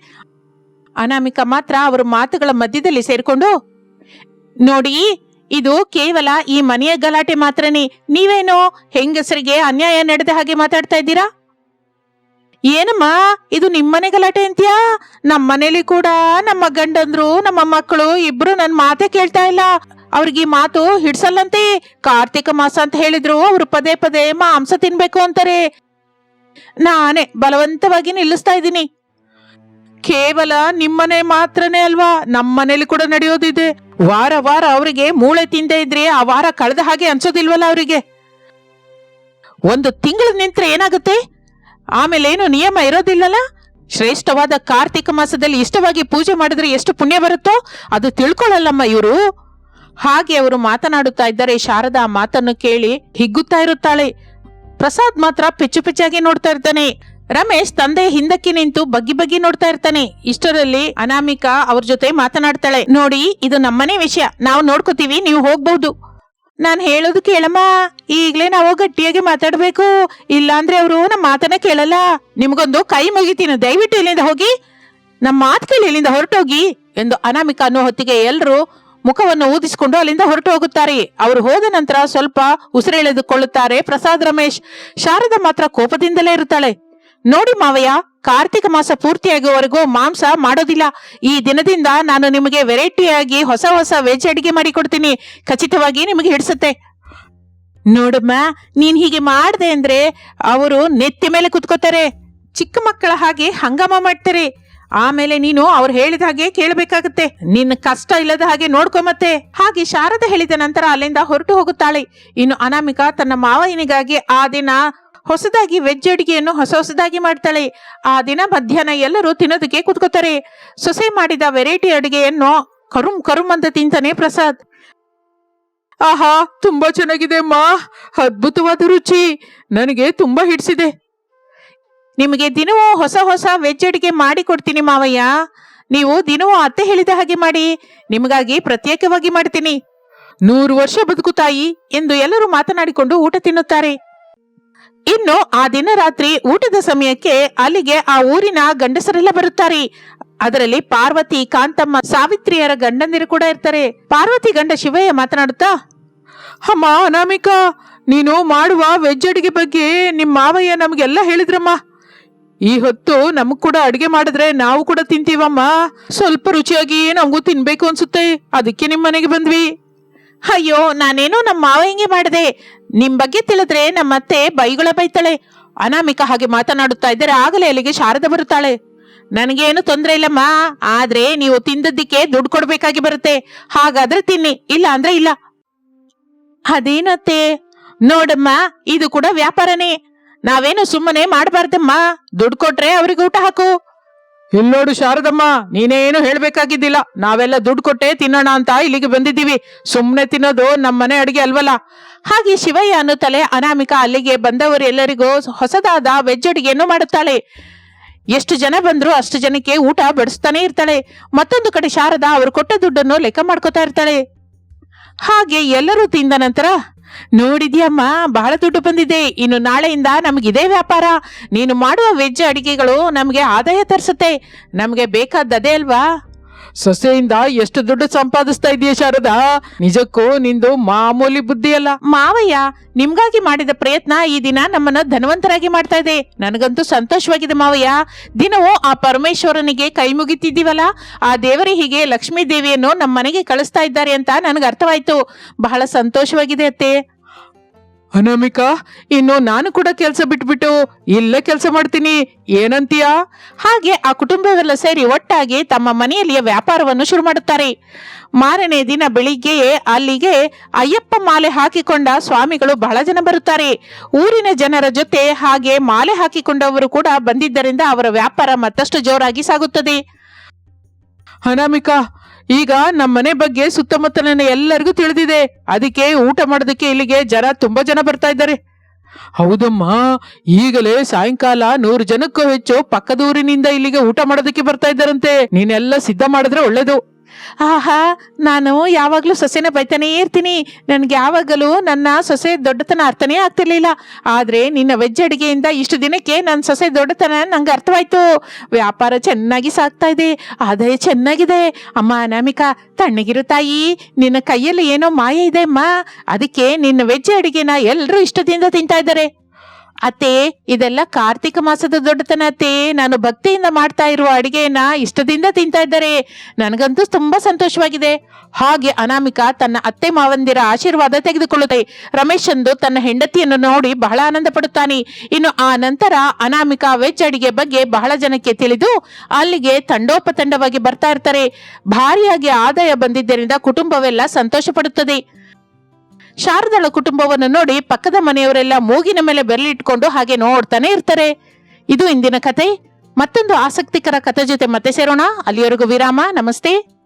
Speaker 1: ಅನಾಮಿಕಾ ಮಾತ್ರ ಅವರ ಮಾತುಗಳ ಮಧ್ಯದಲ್ಲಿ ಸೇರಿಕೊಂಡು, ನೋಡಿ ಇದು ಕೇವಲ ಈ ಮನೆಯ ಗಲಾಟೆ ಮಾತ್ರನೇ. ನೀವೇನೋ ಹೆಂಗಸರಿಗೆ ಅನ್ಯಾಯ ನಡೆದ ಹಾಗೆ ಮಾತಾಡ್ತಾ ಇದ್ದೀರಾ? ಏನಮ್ಮ, ಇದು ನಿಮ್ಮನೆ ಗಲಾಟೆ ಅಂತ್ಯಾ? ನಮ್ಮ ಮನೇಲಿ ಕೂಡ ನಮ್ಮ ಗಂಡಂದ್ರು, ನಮ್ಮ ಮಕ್ಕಳು ಇಬ್ರು ನನ್ ಮಾತೇ ಕೇಳ್ತಾ ಇಲ್ಲ. ಅವ್ರಿಗೆ ಈ ಮಾತು ಹಿಡ್ಸಲ್ಲಂತೆ? ಕಾರ್ತಿಕ ಮಾಸ ಅಂತ ಹೇಳಿದ್ರು, ಅವ್ರು ಪದೇ ಪದೇ ಮಾಂಸ ತಿನ್ಬೇಕು ಅಂತಾರೆ. ನಾನೇ ಬಲವಂತವಾಗಿ ನಿಲ್ಲಿಸ್ತಾ ಇದ್ದೀನಿ.
Speaker 2: ಕೇವಲ ನಿಮ್ಮನೆ ಮಾತ್ರನೇ ಅಲ್ವಾ? ನಮ್ಮನೇಲಿ ಕೂಡ ನಡೆಯೋದಿದೆ.
Speaker 1: ವಾರ ವಾರ ಅವರಿಗೆ ಮೂಳೆ ತಿಂದೆ ಇದ್ರೆ ಆ ವಾರ ಕಳೆದ ಹಾಗೆ ಅನ್ಸೋದಿಲ್ವಲ್ಲ ಅವರಿಗೆ? ಒಂದು ತಿಂಗಳು ನಿಂತ್ರೆ ಏನಾಗುತ್ತೆ? ಆಮೇಲೆ ಏನು ನಿಯಮ ಇರೋದಿಲ್ಲಲ್ಲ? ಶ್ರೇಷ್ಠವಾದ ಕಾರ್ತಿಕ ಮಾಸದಲ್ಲಿ ಇಷ್ಟವಾಗಿ ಪೂಜೆ ಮಾಡಿದ್ರೆ ಎಷ್ಟು ಪುಣ್ಯ ಬರುತ್ತೋ ಅದು ತಿಳ್ಕೊಳ್ಳಲ್ಲಮ್ಮ ಇವರು. ಹಾಗೆ ಅವರು ಮಾತನಾಡುತ್ತಾ ಇದ್ದಾರೆ. ಶಾರದಾ ಮಾತನ್ನು ಕೇಳಿ ಹಿಗ್ಗುತ್ತಾ ಇರುತ್ತಾಳೆ. ಪ್ರಸಾದ್ ಮಾತ್ರ ಪಿಚ್ಚು ಪಿಚ್ಚಾಗಿ ನೋಡ್ತಾ ಇರ್ತಾನೆ. ರಮೇಶ್ ತಂದೆ ಹಿಂದಕ್ಕೆ ನಿಂತು ಬಗ್ಗಿ ಬಗ್ಗಿ ನೋಡ್ತಾ ಇರ್ತಾನೆ. ಇಷ್ಟರಲ್ಲಿ ಅನಾಮಿಕಾ ಅವ್ರ ಜೊತೆ ಮಾತನಾಡ್ತಾಳೆ. ನೋಡಿ, ಇದು ನಮ್ಮನೆ ವಿಷಯ. ನಾವು ನೋಡ್ಕೋತೀವಿ, ನೀವು ಹೋಗ್ಬಹುದು ನಾನು ಹೇಳೋದು ಕೇಳಮ್ಮ. ಈಗಲೇ ನಾವು ಗಟ್ಟಿಯಾಗಿ ಮಾತಾಡಬೇಕು. ಇಲ್ಲಾಂದ್ರೆ ಅವರು ನಮ್ಮ ಮಾತನ್ನ ಕೇಳಲ್ಲ. ನಿಮಗೊಂದು ಕೈ ಮುಗಿತೀನಿ. ದಯವಿಟ್ಟು ಇಲ್ಲಿಂದ ಹೋಗಿ. ನಮ್ಮ ಮಾತು ಕೇಳಿ ಇಲ್ಲಿಂದ ಹೊರಟೋಗಿ ಎಂದು ಅನಾಮಿಕಾ ಅನ್ನೋ ಹೊತ್ತಿಗೆ ಎಲ್ಲರೂ ಮುಖವನ್ನು ಊದಿಸಿಕೊಂಡು ಅಲ್ಲಿಂದ ಹೊರಟು ಹೋಗುತ್ತಾರೆ. ಅವರು ಹೋದ ನಂತರ ಸ್ವಲ್ಪ ಉಸಿರೆಳೆದುಕೊಳ್ಳುತ್ತಾರೆ ಪ್ರಸಾದ್ ರಮೇಶ್. ಶಾರದಾ ಮಾತ್ರ ಕೋಪದಿಂದಲೇ ಇರುತ್ತಾಳೆ. ನೋಡಿ ಮಾವಯ್ಯ, ಕಾರ್ತಿಕ ಮಾಸ ಪೂರ್ತಿಯಾಗುವವರೆಗೂ ಮಾಂಸ ಮಾಡೋದಿಲ್ಲ. ಈ ದಿನದಿಂದ ನಾನು ನಿಮಗೆ ವೆರೈಟಿಯಾಗಿ ಹೊಸ ಹೊಸ ವೆಜ್ ಅಡಿಗೆ ಮಾಡಿ ಕೊಡ್ತೀನಿ. ಖಚಿತವಾಗಿ ನಿಮಗೆ ಹಿಡಿಸುತ್ತೆ. ನೋಡಮ್ಮ, ನೀನ್ ಹೀಗೆ ಮಾಡ್ದೆ ಅಂದ್ರೆ ಅವರು ನೆತ್ತಿ ಮೇಲೆ ಕುತ್ಕೋತಾರೆ. ಚಿಕ್ಕ ಮಕ್ಕಳ ಹಾಗೆ ಹಂಗಾಮ ಮಾಡ್ತಾರೆ. ಆಮೇಲೆ ನೀನು ಅವ್ರು ಹೇಳಿದ ಹಾಗೆ ಕೇಳಬೇಕಾಗತ್ತೆ. ನಿನ್ನ ಕಷ್ಟ ಇಲ್ಲದ ಹಾಗೆ ನೋಡ್ಕೊ ಮತ್ತೆ. ಹಾಗೆ ಶಾರದ ಹೇಳಿದ ನಂತರ ಅಲ್ಲಿಂದ ಹೊರಟು ಹೋಗುತ್ತಾಳೆ. ಇನ್ನು ಅನಾಮಿಕಾ ತನ್ನ ಮಾವಯ್ಯನಿಗಾಗಿ ಆ ದಿನ ಹೊಸದಾಗಿ ವೆಜ್ ಅಡಿಗೆಯನ್ನು ಹೊಸ ಹೊಸದಾಗಿ ಮಾಡ್ತಾಳೆ. ಆ ದಿನ ಮಧ್ಯಾಹ್ನ ಎಲ್ಲರೂ ತಿನ್ನೋದಕ್ಕೆ ಕುತ್ಕೋತಾರೆ. ಸೊಸೆ ಮಾಡಿದ ವೆರೈಟಿ ಅಡುಗೆಯನ್ನು ಕರುಂ ಕರುಮ್ ಅಂತ ತಿಂತಾನೆ ಪ್ರಸಾದ್.
Speaker 2: ಆಹಾ, ತುಂಬಾ ಚೆನ್ನಾಗಿದೆ ಮಾ ಅದ್ಭುತವಾದ ರುಚಿ. ನನಗೆ ತುಂಬಾ ಹಿಡಿಸಿದೆ
Speaker 1: ನಿಮಗೆ ದಿನವೂ ಹೊಸ ಹೊಸ ವೆಜ್ ಅಡಿಗೆ ಮಾಡಿ ಕೊಡ್ತೀನಿ ಮಾವಯ್ಯ. ನೀವು ದಿನವೂ ಅತ್ತೆ ಹೇಳಿದ ಹಾಗೆ ಮಾಡಿ. ನಿಮಗಾಗಿ ಪ್ರತ್ಯೇಕವಾಗಿ ಮಾಡ್ತೀನಿ.
Speaker 2: ನೂರು ವರ್ಷ ಬದುಕು ತಾಯಿ
Speaker 1: ಎಂದು ಎಲ್ಲರೂ ಮಾತನಾಡಿಕೊಂಡು ಊಟ ತಿನ್ನುತ್ತಾರೆ. ಇನ್ನು ಆ ದಿನ ರಾತ್ರಿ ಊಟದ ಸಮಯಕ್ಕೆ ಅಲ್ಲಿಗೆ ಆ ಊರಿನ ಗಂಡಸರೆಲ್ಲ ಬರುತ್ತಾರೆ. ಅದರಲ್ಲಿ ಪಾರ್ವತಿ, ಕಾಂತಮ್ಮ, ಸಾವಿತ್ರಿಯರ ಗಂಡಂದಿರು ಕೂಡ ಇರ್ತಾರೆ. ಪಾರ್ವತಿ ಗಂಡ ಶಿವಯ್ಯ ಮಾತನಾಡುತ್ತಾ,
Speaker 2: ಅಮ್ಮ, ಅನಾಮಿಕಾ, ನೀನು ಮಾಡುವ ವೆಜ್ ಅಡಿಗೆ ಬಗ್ಗೆ ನಿಮ್ಮ ಮಾವಯ್ಯ ನಮ್ಗೆಲ್ಲ ಹೇಳಿದ್ರಮ್ಮ. ಈ ಹೊತ್ತು ನಮಗ್ ಕೂಡ ಅಡಿಗೆ ಮಾಡಿದ್ರೆ ನಾವು ಕೂಡ ತಿಂತೀವಮ್ಮ. ಸ್ವಲ್ಪ ರುಚಿಯಾಗಿ ನಮಗೂ ತಿನ್ಬೇಕು ಅನ್ಸುತ್ತೆ. ಅದಕ್ಕೆ ನಿಮ್ಮ ಮನೆಗೆ ಬಂದ್ವಿ.
Speaker 1: ಅಯ್ಯೋ, ನಾನೇನೋ ನಮ್ಮ ಮಾವಯ್ಯಂಗೆ ಮಾಡಿದೆ. ನಿಮ್ ಬಗ್ಗೆ ತಿಳಿದ್ರೆ ನಮ್ಮತ್ತೆ ಬೈಗುಳ ಬೈತಾಳೆ. ಅನಾಮಿಕ ಹಾಗೆ ಮಾತನಾಡುತ್ತಾ ಇದ್ದರೆ ಆಗಲೇ ಅಲ್ಲಿಗೆ ಶಾರದ ಬರುತ್ತಾಳೆ. ನನಗೇನು ತೊಂದರೆ ಇಲ್ಲಮ್ಮ, ಆದ್ರೆ ನೀವು ತಿಂದದ್ದಕ್ಕೆ ದುಡ್ಡು ಕೊಡ್ಬೇಕಾಗಿ ಬರುತ್ತೆ. ಹಾಗಾದ್ರೆ ತಿನ್ನಿ, ಇಲ್ಲ ಅಂದ್ರೆ ಇಲ್ಲ. ಅದೇನತ್ತೆ ನೋಡಮ್ಮ, ಇದು ಕೂಡ ವ್ಯಾಪಾರನೇ. ನಾವೇನು ಸುಮ್ಮನೆ ಮಾಡಬಾರ್ದಮ್ಮ. ದುಡ್ಡು ಕೊಟ್ರೆ ಅವ್ರಿಗೆ ಊಟ ಹಾಕು.
Speaker 2: ಇಲ್ಲೋಡು ಶಾರದಮ್ಮ, ನೀನೇನು ಹೇಳ್ಬೇಕಾಗಿದ್ದಿಲ್ಲ. ನಾವೆಲ್ಲ ದುಡ್ಡು ಕೊಟ್ಟೆ ತಿನ್ನೋಣ ಅಂತ ಇಲ್ಲಿಗೆ ಬಂದಿದ್ದೀವಿ. ಸುಮ್ಮನೆ ತಿನ್ನೋದು ನಮ್ಮನೆ ಅಡುಗೆ ಅಲ್ವಲ್ಲ?
Speaker 1: ಹಾಗೆ ಶಿವಯ್ಯ ತಲೆ ಅನಾಮಿಕ ಅಲ್ಲಿಗೆ ಬಂದವರೆಲ್ಲರಿಗೂ ಹೊಸದಾದ ವೆಜ್ ಅಡುಗೆಯನ್ನು ಮಾಡುತ್ತಾಳೆ. ಎಷ್ಟು ಜನ ಬಂದ್ರು ಅಷ್ಟು ಜನಕ್ಕೆ ಊಟ ಬಡಿಸ್ತಾನೆ ಇರ್ತಾಳೆ. ಮತ್ತೊಂದು ಕಡೆ ಶಾರದಾ ಅವರು ಕೊಟ್ಟ ದುಡ್ಡನ್ನು ಲೆಕ್ಕ ಮಾಡ್ಕೋತಾ ಇರ್ತಾಳೆ. ಹಾಗೆ ಎಲ್ಲರೂ ತಿಂದ ನಂತರ ನೋಡಿದ್ಯಮ್ಮ, ಬಹಳ ದುಡ್ಡು ಬಂದಿದೆ. ಇನ್ನು ನಾಳೆಯಿಂದ ನಮಗಿದೇ ವ್ಯಾಪಾರ. ನೀನು ಮಾಡುವ ವೆಜ್ ಅಡಿಗೆಗಳು ನಮಗೆ ಆದಾಯ ತರಿಸುತ್ತೆ. ನಮಗೆ ಬೇಕಾದದೇ ಅಲ್ವಾ?
Speaker 2: ಸೊಸೆಯಿಂದ ಎಷ್ಟು ದುಡ್ಡು ಸಂಪಾದಿಸ್ತಾ ಇದೀಯ ಶಾರದಾ? ನಿಜಕ್ಕೂ ನಿಂದು ಮಾಮೂಲಿ ಬುದ್ಧಿ ಅಲ್ಲ
Speaker 1: ಮಾವಯ್ಯ, ನಿಮ್ಗಾಗಿ ಮಾಡಿದ ಪ್ರಯತ್ನ ಈ ದಿನ ನಮ್ಮನ್ನ ಧನವಂತರಾಗಿ ಮಾಡ್ತಾ ಇದೆ. ನನಗಂತೂ ಸಂತೋಷವಾಗಿದೆ ಮಾವಯ್ಯ. ದಿನವೂ ಆ ಪರಮೇಶ್ವರನಿಗೆ ಕೈ ಮುಗಿತಿದ್ದೀವಲ್ಲ? ಆ ದೇವರೇ ಹೀಗೆ ಲಕ್ಷ್ಮೀ ದೇವಿಯನ್ನು ನಮ್ಮ ಮನೆಗೆ ಕಳಿಸ್ತಾ ಇದ್ದಾರೆ ಅಂತ ನನಗೆ ಅರ್ಥವಾಯ್ತು ಬಹಳ ಸಂತೋಷವಾಗಿದೆ ಅತ್ತೆ.
Speaker 2: ಅನಾಮಿಕಾ, ಇನ್ನು ನಾನು ಕೂಡ ಕೆಲಸ ಬಿಟ್ಬಿಟ್ಟು ಇಲ್ಲೇ ಕೆಲಸ ಮಾಡ್ತೀನಿ. ಏನಂತೀಯಾ?
Speaker 1: ಹಾಗೆ ಆ ಕುಟುಂಬವೆಲ್ಲ ಸೇರಿ ಒಟ್ಟಾಗಿ ತಮ್ಮ ಮನೆಯಲ್ಲಿಯ ವ್ಯಾಪಾರವನ್ನು ಶುರು ಮಾಡುತ್ತಾರೆ. ಮಾರನೇ ದಿನ ಬೆಳಿಗ್ಗೆಯೇ ಅಲ್ಲಿಗೆ ಅಯ್ಯಪ್ಪ ಮಾಲೆ ಹಾಕಿಕೊಂಡ ಸ್ವಾಮಿಗಳು ಬಹಳ ಜನ ಬರುತ್ತಾರೆ. ಊರಿನ ಜನರ ಜೊತೆ ಹಾಗೆ ಮಾಲೆ ಹಾಕಿಕೊಂಡವರು ಕೂಡ ಬಂದಿದ್ದರಿಂದ ಅವರ ವ್ಯಾಪಾರ ಮತ್ತಷ್ಟು ಜೋರಾಗಿ ಸಾಗುತ್ತದೆ.
Speaker 2: ಅನಾಮಿಕಾ ಈಗ ನಮ್ಮ ಮನೆ ಬಗ್ಗೆ ಸುತ್ತಮುತ್ತಲಿನ ಎಲ್ಲರಿಗೂ ತಿಳಿದಿದೆ. ಅದಕ್ಕೆ ಊಟ ಮಾಡೋದಕ್ಕೆ ಇಲ್ಲಿಗೆ ಜನ ತುಂಬಾ ಜನ ಬರ್ತಾ ಇದ್ದಾರೆ. ಹೌದಮ್ಮ, ಈಗಲೇ ಸಾಯಂಕಾಲ ನೂರು ಜನಕ್ಕೂ ಹೆಚ್ಚು ಪಕ್ಕದೂರಿನಿಂದ ಇಲ್ಲಿಗೆ ಊಟ ಮಾಡೋದಕ್ಕೆ ಬರ್ತಾ ಇದ್ದಾರಂತೆ. ನೀನೆಲ್ಲ ಸಿದ್ಧ ಮಾಡಿದ್ರೆ ಒಳ್ಳೇದು.
Speaker 1: ಆಹಾ, ನಾನು ಯಾವಾಗಲೂ ಸೊಸೆನ ಬೈತಾನೇ ಇರ್ತೀನಿ. ನನ್ಗೆ ಯಾವಾಗಲೂ ನನ್ನ ಸೊಸೆ ದೊಡ್ಡತನ ಅರ್ಥನೇ ಆಗ್ತಿರ್ಲಿಲ್ಲ. ಆದ್ರೆ ನಿನ್ನ ವೆಜ್ ಅಡಿಗೆಯಿಂದ ಇಷ್ಟು ದಿನಕ್ಕೆ ನನ್ನ ಸೊಸೆ ದೊಡ್ಡತನ ನಂಗೆ ಅರ್ಥವಾಯ್ತು. ವ್ಯಾಪಾರ ಚೆನ್ನಾಗಿ ಸಾಗ್ತಾ ಇದೆ, ಆದಾಯ ಚೆನ್ನಾಗಿದೆ. ಅಮ್ಮ ಅನಾಮಿಕಾ, ತಣ್ಣಗಿರು ತಾಯಿ, ನಿನ್ನ ಕೈಯಲ್ಲಿ ಏನೋ ಮಾಯ ಇದೆ ಅಮ್ಮ. ಅದಕ್ಕೆ ನಿನ್ನ ವೆಜ್ ಅಡುಗೆನ ಎಲ್ಲರೂ ಇಷ್ಟದಿಂದ ತಿಂತಾ ಇದ್ದಾರೆ. ಅತ್ತೆ, ಇದೆಲ್ಲ ಕಾರ್ತಿಕ ಮಾಸದ ದೊಡ್ಡತನ ಅತ್ತೆ. ನಾನು ಭಕ್ತಿಯಿಂದ ಮಾಡ್ತಾ ಇರುವ ಅಡಿಗೆಯನ್ನ ಇಷ್ಟದಿಂದ ತಿಂತಾ ಇದ್ದಾರೆ. ನನಗಂತೂ ತುಂಬಾ ಸಂತೋಷವಾಗಿದೆ. ಹಾಗೆ ಅನಾಮಿಕಾ ತನ್ನ ಅತ್ತೆ ಮಾವಂದಿರ ಆಶೀರ್ವಾದ ತೆಗೆದುಕೊಳ್ಳುತ್ತೆ. ರಮೇಶ್ ಅಂದು ತನ್ನ ಹೆಂಡತಿಯನ್ನು ನೋಡಿ ಬಹಳ ಆನಂದ ಪಡುತ್ತಾನೆ. ಇನ್ನು ಆ ನಂತರ ಅನಾಮಿಕಾ ವೆಜ್ ಅಡಿಗೆ ಬಗ್ಗೆ ಬಹಳ ಜನಕ್ಕೆ ತಿಳಿದು ಅಲ್ಲಿಗೆ ತಂಡೋಪತಂಡವಾಗಿ ಬರ್ತಾ ಇರ್ತಾರೆ. ಭಾರಿಯಾಗಿ ಆದಾಯ ಬಂದಿದ್ದರಿಂದ ಕುಟುಂಬವೆಲ್ಲ ಸಂತೋಷ ಪಡುತ್ತದೆ ಶಾರದಳ ಕುಟುಂಬವನ್ನು ನೋಡಿ ಪಕ್ಕದ ಮನೆಯವರೆಲ್ಲ ಮೂಗಿನ ಮೇಲೆ ಬೆರಳಿಟ್ಕೊಂಡು ಹಾಗೆ ನೋಡ್ತಾನೆ ಇರ್ತಾರೆ. ಇದು ಇಂದಿನ ಕತೆ. ಮತ್ತೊಂದು ಆಸಕ್ತಿಕರ ಕತೆ ಜೊತೆ ಮತ್ತೆ ಸೇರೋಣ. ಅಲ್ಲಿಯವರೆಗೂ ವಿರಾಮ. ನಮಸ್ತೆ.